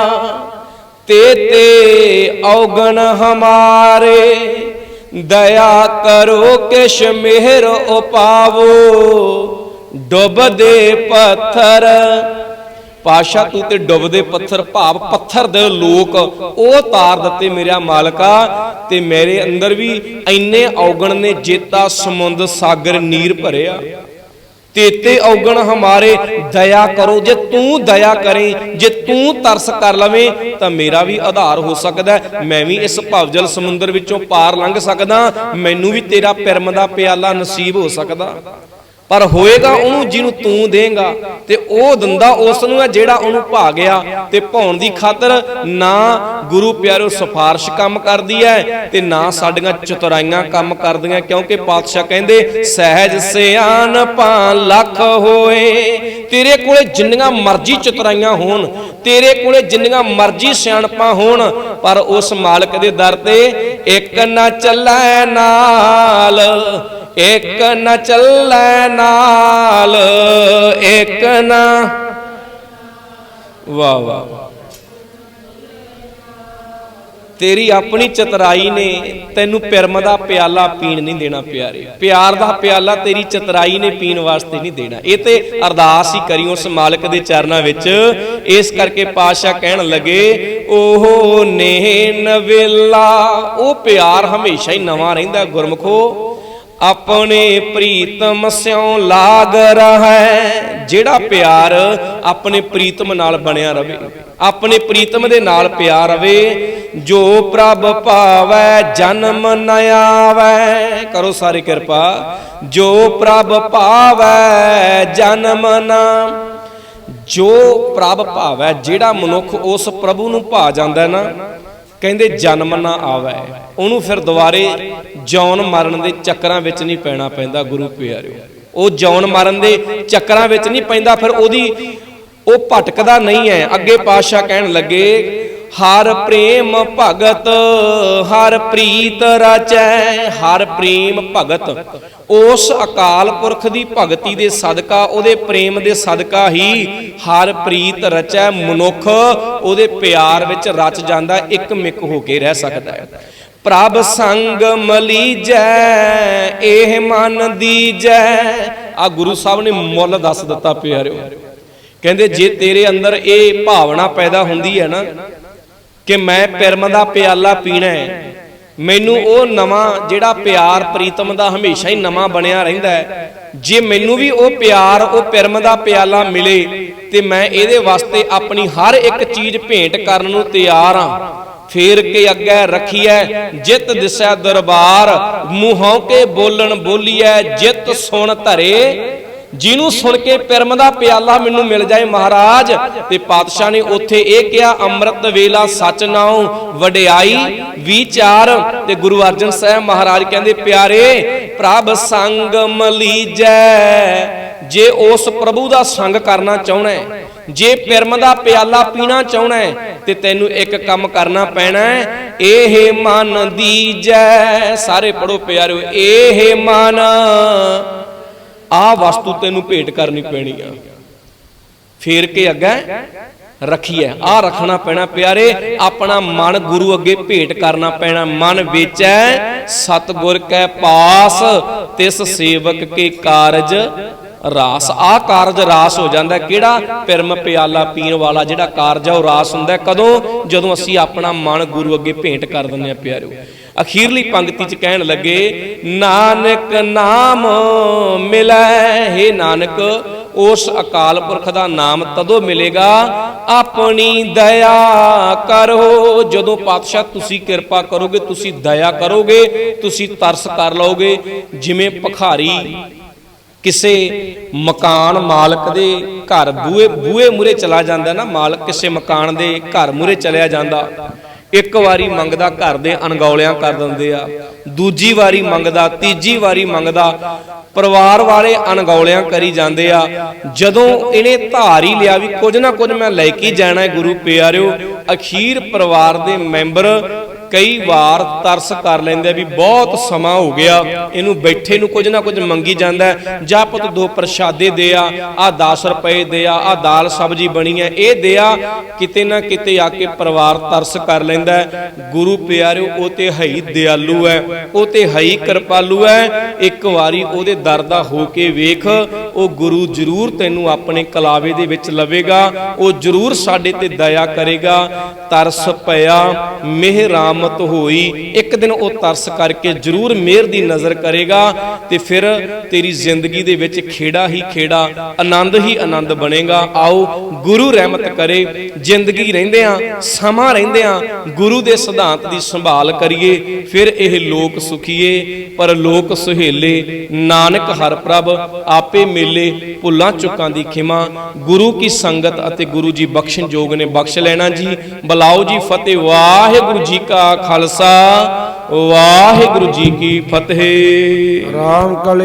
ਤੇ ਤੇ ਔਗਣ ਹਮਾਰੇ। ਦਇਆ ਕਰੋ ਕਿਛ ਮਿਹਰ ਉਪਾਵੋ, ਡੁੱਬਦੇ ਪੱਥਰ। ਪਾਸ਼ਾ ਤੂੰ ਤੇ ਡੁੱਬਦੇ ਪੱਥਰ ਭਾਵ ਪੱਥਰ ਦੇ ਲੋਕ, ਉਹ ਤਾਰ ਦਿੱਤੇ ਮੇਰਾ ਮਾਲਕਾ ਤੇ ਮੇਰੇ ਅੰਦਰ ਵੀ ਇੰਨੇ ਔਗਣ ਨੇ ਜੇਤਾ ਸਮੁੰਦ ਸਾਗਰ ਨੀਰ ਭਰਿਆ। ਤੇਤੇ ਔਗਣ ਹਮਾਰੇ, ਦਇਆ ਕਰੋ। ਜੇ ਤੂੰ ਦਇਆ ਕਰੇ, ਜੇ ਤੂੰ ਤਰਸ ਕਰ ਲਵੇਂ, ਤਾਂ ਮੇਰਾ ਵੀ ਆਧਾਰ ਹੋ ਸਕਦਾ ਮੈਂ ਵੀ ਇਸ ਭਵਜਲ ਸਮੁੰਦਰ ਵਿੱਚੋਂ ਪਾਰ ਲੰਘ ਸਕਦਾ। ਮੈਨੂੰ ਵੀ ਤੇਰਾ ਪਿਰਮ ਦਾ ਪਿਆਲਾ ਨਸੀਬ ਹੋ ਸਕਦਾ। ਪਰ ਹੋਏਗਾ ਉਹਨੂੰ ਜਿਹਨੂੰ ਤੂੰ ਦੇਂਗਾ ਤੇ ਉਹ ਦਿੰਦਾ ਉਸ ਨੂੰ ਹੈ ਜਿਹੜਾ ਉਹਨੂੰ ਭਾ ਗਿਆ ਤੇ ਭਾਉਣ ਦੀ ਖਾਤਰ ਨਾ ਗੁਰੂ ਪਿਆਰੋ ਸਿਫਾਰਿਸ਼ ਕੰਮ ਕਰਦੀ ਹੈ ਤੇ ਨਾ ਸਾਡੀਆਂ ਚਤੁਰਾਈਆਂ ਕੰਮ ਕਰਦੀਆਂ ਕਿਉਂਕਿ ਪਾਤਸ਼ਾਹ ਕਹਿੰਦੇ, ਸਹਿਜ ਸਿਆਣਪਾਂ ਲੱਖ ਹੋਏ। ਤੇਰੇ ਕੋਲੇ ਜਿੰਨੀਆਂ ਮਰਜ਼ੀ ਚਤੁਰਾਈਆਂ ਹੋਣ, ਤੇਰੇ ਕੋਲੇ ਜਿੰਨੀਆਂ ਮਰਜ਼ੀ ਸਿਆਣਪਾਂ ਹੋਣ, ਪਰ ਉਸ ਮਾਲਕ ਦੇ ਦਰ ਤੇ ਇੱਕ ਨਾ ਚੱਲੈ ਨਾਲ। ਇੱਕ ਨ ਚੱਲੈ ਨਾਲ, ਇੱਕ ਨ ਵਾਹ ਵਾਹ ਤੇਰੀ ਆਪਣੀ ਚਤਰਾਈ ਨੇ ਤੈਨੂੰ ਪਿਰਮ ਦਾ ਪਿਆਲਾ ਪੀਣ ਨਹੀਂ ਦੇਣਾ ਪਿਆਰੇ। ਪਿਆਰ ਦਾ ਪਿਆਲਾ ਤੇਰੀ ਚਤਰਾਈ ਨੇ ਪੀਣ ਵਾਸਤੇ ਨਹੀਂ ਦੇਣਾ। ਇਹ ਤੇ ਅਰਦਾਸ ਹੀ ਕਰੀ ਉਸ ਮਾਲਕ ਦੇ ਚਰਨਾਂ ਵਿੱਚ। ਇਸ ਕਰਕੇ ਪਾਸ਼ਾ ਕਹਿਣ ਲੱਗੇ, ਓਹ ਨੇ ਨਵੇਲਾ ਉਹ ਪਿਆਰ ਹਮੇਸ਼ਾ ਹੀ ਨਵਾਂ ਰਹਿੰਦਾ ਗੁਰਮਖੋ। ਆਪਣੇ ਪ੍ਰੀਤਮ ਸਿਉ ਲਾਗ ਰਹੈ। ਜਿਹੜਾ ਪਿਆਰ ਆਪਣੇ ਪ੍ਰੀਤਮ ਨਾਲ ਬਣਿਆ ਰਵੇ, ਆਪਣੇ ਪ੍ਰੀਤਮ ਦੇ ਨਾਲ ਪਿਆਰ ਰਵੇ, ਜੋ ਪ੍ਰਭ ਭਾਵੈ, ਜਨਮ ਨ ਆਵੈ। ਕਰੋ ਸਾਰੇ ਕਿਰਪਾ। ਜੋ ਪ੍ਰਭ ਭਾਵੈ, ਜਨਮ ਨ ਜੋ ਪ੍ਰਭ ਭਾਵੈ, ਜਿਹੜਾ ਮਨੁੱਖ ਉਸ ਪ੍ਰਭੂ ਨੂੰ ਭਾ ਜਾਂਦਾ ਨਾ ਕਹਿੰਦੇ ਜਨਮ ਨਾ ਆਵੇ। ਉਹਨੂੰ ਫਿਰ ਦੁਬਾਰੇ ਜੌਨ ਮਰਨ ਦੇ ਚੱਕਰਾਂ ਵਿੱਚ ਨਹੀਂ ਪੈਣਾ ਪੈਂਦਾ, ਗੁਰੂ ਪਿਆਰਿਓ। ਉਹ ਜੌਨ ਮਰਨ ਦੇ ਚੱਕਰਾਂ ਵਿੱਚ ਨਹੀਂ ਪੈਂਦਾ, ਫਿਰ ਉਹਦੀ, ਉਹ ਭਟਕਦਾ ਨਹੀਂ ਹੈ। ਅੱਗੇ ਪਾਤਸ਼ਾਹ ਕਹਿਣ ਲੱਗੇ ਹਰ ਪ੍ਰੇਮ ਭਗਤ, ਹਰ ਪ੍ਰੀਤ ਰਚੈ, ਹਰ ਪ੍ਰੇਮ ਭਗਤ। ਉਸ ਅਕਾਲ ਪੁਰਖ ਦੀ ਭਗਤੀ ਦੇ ਸਦਕਾ, ਉਹਦੇ ਪ੍ਰੇਮ ਦੇ ਸਦਕਾ ਹੀ ਹਰ ਪ੍ਰੀਤ ਰਚੈ ਮਨੁੱਖ, ਉਹਦੇ ਪਿਆਰ ਵਿੱਚ ਰਚ ਜਾਂਦਾ ਇੱਕ ਮਿਕ ਹੋ ਕੇ ਰਹਿ ਸਕਦਾ ਹੈ। ਪ੍ਰਭ ਸੰਗ ਮਲੀਜੈ, ਇਹ ਮਨ ਦੀਜੈ। ਆ ਗੁਰੂ ਸਾਹਿਬ ਨੇ ਮੁੱਲ ਦੱਸ ਦਿੱਤਾ, ਪਿਆਰਿਓ। ਕਹਿੰਦੇ, ਜੇ ਤੇਰੇ ਅੰਦਰ ਇਹ ਭਾਵਨਾ ਪੈਦਾ ਹੁੰਦੀ ਹੈ ਨਾ ਕਿ ਮੈਂ ਪਿਰਮ ਦਾ ਪਿਆਲਾ ਪੀਣਾ ਹੈ। ਮੈਨੂੰ ਉਹ ਨਵਾਂ ਜਿਹੜਾ ਪਿਆਰ ਪ੍ਰੀਤਮ ਦਾ ਹਮੇਸ਼ਾ ਹੀ ਨਵਾਂ ਬਣਿਆ ਰਹਿੰਦਾ ਹੈ। ਜੇ ਮੈਨੂੰ ਵੀ ਉਹ ਪਿਆਰ, ਉਹ ਪਿਰਮ ਦਾ ਪਿਆਲਾ ਮਿਲੇ, ਤੇ ਮੈਂ ਇਹਦੇ ਵਾਸਤੇ ਆਪਣੀ ਹਰ ਇੱਕ ਚੀਜ਼ ਭੇਂਟ ਕਰਨ ਨੂੰ ਤਿਆਰ ਹਾਂ। ਫੇਰ ਕੇ ਅੱਗੇ ਰੱਖੀਐ, ਜਿਤ ਦਿਸੈ ਦਰਬਾਰ, ਮੂੰਹੋਂ ਕੇ ਬੋਲਣ ਬੋਲੀਐ, ਜਿਤ ਸੁਣ ਧਰੇ ਜਿਹਨੂੰ ਸੁਣ ਕੇ ਪਿਰਮ ਦਾ ਪਿਆਲਾ ਮੈਨੂੰ ਮਿਲ ਜਾਏ ਮਹਾਰਾਜ, ਤੇ ਪਾਤਸ਼ਾਹ ਨੇ ਉੱਥੇ ਇਹ ਕਿਹਾ, ਅੰਮ੍ਰਿਤ ਵੇਲਾ ਸੱਚ ਨਾਉ ਵਡਿਆਈ ਵਿਚਾਰ। ਤੇ ਗੁਰੂ ਅਰਜਨ ਸਾਹਿਬ ਮਹਾਰਾਜ ਕਹਿੰਦੇ, ਪਿਆਰੇ, ਪ੍ਰਭ ਸੰਗ ਮਲੀਜੈ ਜੇ ਉਸ ਪ੍ਰਭੂ ਦਾ ਸੰਗ ਕਰਨਾ ਚਾਹਣਾ ਹੈ, ਜੇ ਪਿਰਮ ਦਾ ਪਿਆਲਾ ਪੀਣਾ ਚਾਹਣਾ ਹੈ, ਤੇ ਤੈਨੂੰ ਇੱਕ ਕੰਮ ਕਰਨਾ ਪੈਣਾ ਹੈ। ਇਹ ਮਨ ਦੀਜੈ। ਸਾਰੇ ਪੜੋ ਪਿਆਰਿਓ, ਇਹ ਮਨ ਆ ਵਸਤੂ ਤੈਨੂੰ ਭੇਟ ਕਰਨੀ ਪੈਣੀ ਆ। ਫੇਰ ਕੇ ਅੱਗੇ ਰੱਖੀਐ। ਆ ਰੱਖਣਾ ਪੈਣਾ ਪਿਆਰੇ, ਆਪਣਾ ਮਨ ਗੁਰੂ ਅੱਗੇ ਭੇਟ ਕਰਨਾ ਪੈਣਾ। ਮਨ ਵੇਚੈ ਸਤਗੁਰ ਕੈ ਪਾਸ, ਤਿਸ ਸੇਵਕ ਕੇ ਕਾਰਜ ਰਾਸ। ਆ ਕਾਰਜ ਰਾਸ ਹੋ ਜਾਂਦਾ ਕਿਹੜਾ? ਪਿਰਮ ਪਿਆਲਾ ਪੀਣ ਵਾਲਾ ਜਿਹੜਾ ਕਾਰਜ ਆ ਉਹ ਰਾਸ ਹੁੰਦਾ ਕਦੋਂ? ਜਦੋਂ ਅਸੀਂ ਆਪਣਾ ਮਨ ਗੁਰੂ ਅੱਗੇ ਭੇਟ ਕਰ ਦਿੰਦੇ ਆ ਪਿਆਰਿਓ। ਅਖੀਰਲੀ ਪੰਕਤੀ ਚ ਕਹਿਣ ਲੱਗੇ, ਨਾਨਕ ਨਾਮ ਮਿਲੈ हे ਨਾਨਕ, ਉਸ ਅਕਾਲ ਪੁਰਖ ਦਾ ਨਾਮ ਤਦੋਂ ਮਿਲੇਗਾ, ਆਪਣੀ ਦਇਆ ਕਰੋ। ਜਦੋਂ ਪਾਤਸ਼ਾਹ ਤੁਸੀਂ ਕਿਰਪਾ ਕਰੋਗੇ, ਤੁਸੀਂ ਦਇਆ ਕਰੋਗੇ, ਤੁਸੀਂ ਤਰਸ ਕਰ ਲਓਗੇ, ਜਿਵੇਂ ਭਖਾਰੀ ਕਿਸੇ ਮਕਾਨ ਮਾਲਕ ਦੇ ਘਰ ਬੂਏ ਬੂਏ ਮੂਰੇ ਚਲਾ ਜਾਂਦਾ ਨਾ ਮਾਲਕ, ਕਿਸੇ ਮਕਾਨ ਦੇ ਘਰ ਮੂਰੇ ਚਲਿਆ ਜਾਂਦਾ। ਇੱਕ ਵਾਰੀ ਮੰਗਦਾ ਘਰ ਦੇ ਅਣਗੌਲਿਆਂ ਕਰ ਦਿੰਦੇ ਆ, ਦੂਜੀ ਵਾਰੀ ਮੰਗਦਾ, ਤੀਜੀ ਵਾਰੀ ਮੰਗਦਾ, ਪਰਿਵਾਰ ਵਾਲੇ ਅਣਗੌਲਿਆਂ ਕਰੀ ਜਾਂਦੇ ਆ। ਜਦੋਂ ਇਹਨੇ ਧਾਰ ਹੀ ਲਿਆ ਵੀ ਕੁਝ ਨਾ ਕੁਝ ਮੈਂ ਲੈ ਕੇ ਜਾਣਾ ਹੈ ਗੁਰੂ ਪਿਆਰਿਓ, ਅਖੀਰ ਪਰਿਵਾਰ ਦੇ ਮੈਂਬਰ ਕਈ ਵਾਰ ਤਰਸ ਕਰ ਲੈਂਦੇ ਵੀ ਬਹੁਤ ਸਮਾਂ ਹੋ ਗਿਆ ਇਹਨੂੰ ਬੈਠੇ ਨੂੰ ਕੁਝ ਨਾ ਕੁਝ ਮੰਗੀ ਜਾਂਦਾ। ਜਾ ਪੁੱਤ ਦੋ ਪ੍ਰਸ਼ਾਦੇ ਦੇ ਆ ਆ 10 ਰੁਪਏ ਦੇ ਆ ਆ ਦਾਲ ਸਬਜੀ ਬਣੀ ਹੈ। ਇਹ ਦੇ ਆ ਕਿਤੇ ਨਾ ਕਿਤੇ ਆ ਕੇ ਪਰਿਵਾਰ ਤਰਸ ਕਰ ਲੈਂਦਾ। ਗੁਰੂ ਪਿਆਰਿਓ ਉਹ ਤੇ ਹੈ ਹੀ। ਦਿਆਲੂ ਹੈ। ਉਹ ਤੇ ਹੈ ਹੀ। ਕਿਰਪਾਲੂ ਹੈ। ਇੱਕ ਵਾਰੀ ਉਹਦੇ ਦਰ ਦਾ ਹੋ ਕੇ ਵੇਖ। ਉਹ ਗੁਰੂ ਜ਼ਰੂਰ ਤੈਨੂੰ ਆਪਣੇ ਕਲਾਵੇ ਦੇ ਵਿੱਚ ਲਵੇਗਾ, ਉਹ ਜ਼ਰੂਰ ਸਾਡੇ ਤੇ ਦਇਆ ਕਰੇਗਾ। ਤਰਸ ਪਿਆ, ਮਿਹ ਹੋਈ। ਇੱਕ ਦਿਨ ਉਹ ਤਰਸ ਕਰਕੇ ਜ਼ਰੂਰ ਮਿਹਰ ਦੀ ਨਜ਼ਰ ਕਰੇਗਾ ਤੇ ਫਿਰ ਤੇਰੀ ਜ਼ਿੰਦਗੀ ਦੇ ਵਿੱਚ ਖੇੜਾ ਹੀ ਖੇੜਾ, ਆਨੰਦ ਹੀ ਆਨੰਦ ਬਣੇਗਾ। ਆਓ, ਗੁਰੂ ਰਹਿਮਤ ਕਰੇ, ਜ਼ਿੰਦਗੀ ਰਹਿੰਦੇ ਆ, ਸਮਾਂ ਰਹਿੰਦੇ ਆ, ਗੁਰੂ ਦੇ ਸਿਧਾਂਤ ਦੀ ਸੰਭਾਲ ਕਰੀਏ, ਫਿਰ ਇਹ ਲੋਕ ਸੁਖੀਏ, ਪਰ ਲੋਕ ਸੁਹੇਲੇ, ਨਾਨਕ ਹਰ ਪ੍ਰਭ, ਆਪੇ ਮਿਲ ਭੁੱਲਾਂ, ਚੁੱਕਾਂ ਦੀ ਖਿਮਾ। ਗੁਰੂ ਕੀ ਸੰਗਤ ਅਤੇ ਗੁਰੂ ਜੀ ਬਖਸ਼ਣ ਜੋਗ ਨੇ ਬਖਸ਼ ਲੈਣਾ ਜੀ। ਬਲਾਓ ਜੀ ਫਤਿਹ। ਵਾਹਿਗੁਰੂ ਜੀ ਕਾ ਖਾਲਸਾ। ਵਾਹਿਗੁਰੂ ਜੀ ਕੀ ਫਤਿਹ। ਰਾਮ ਕਲੇ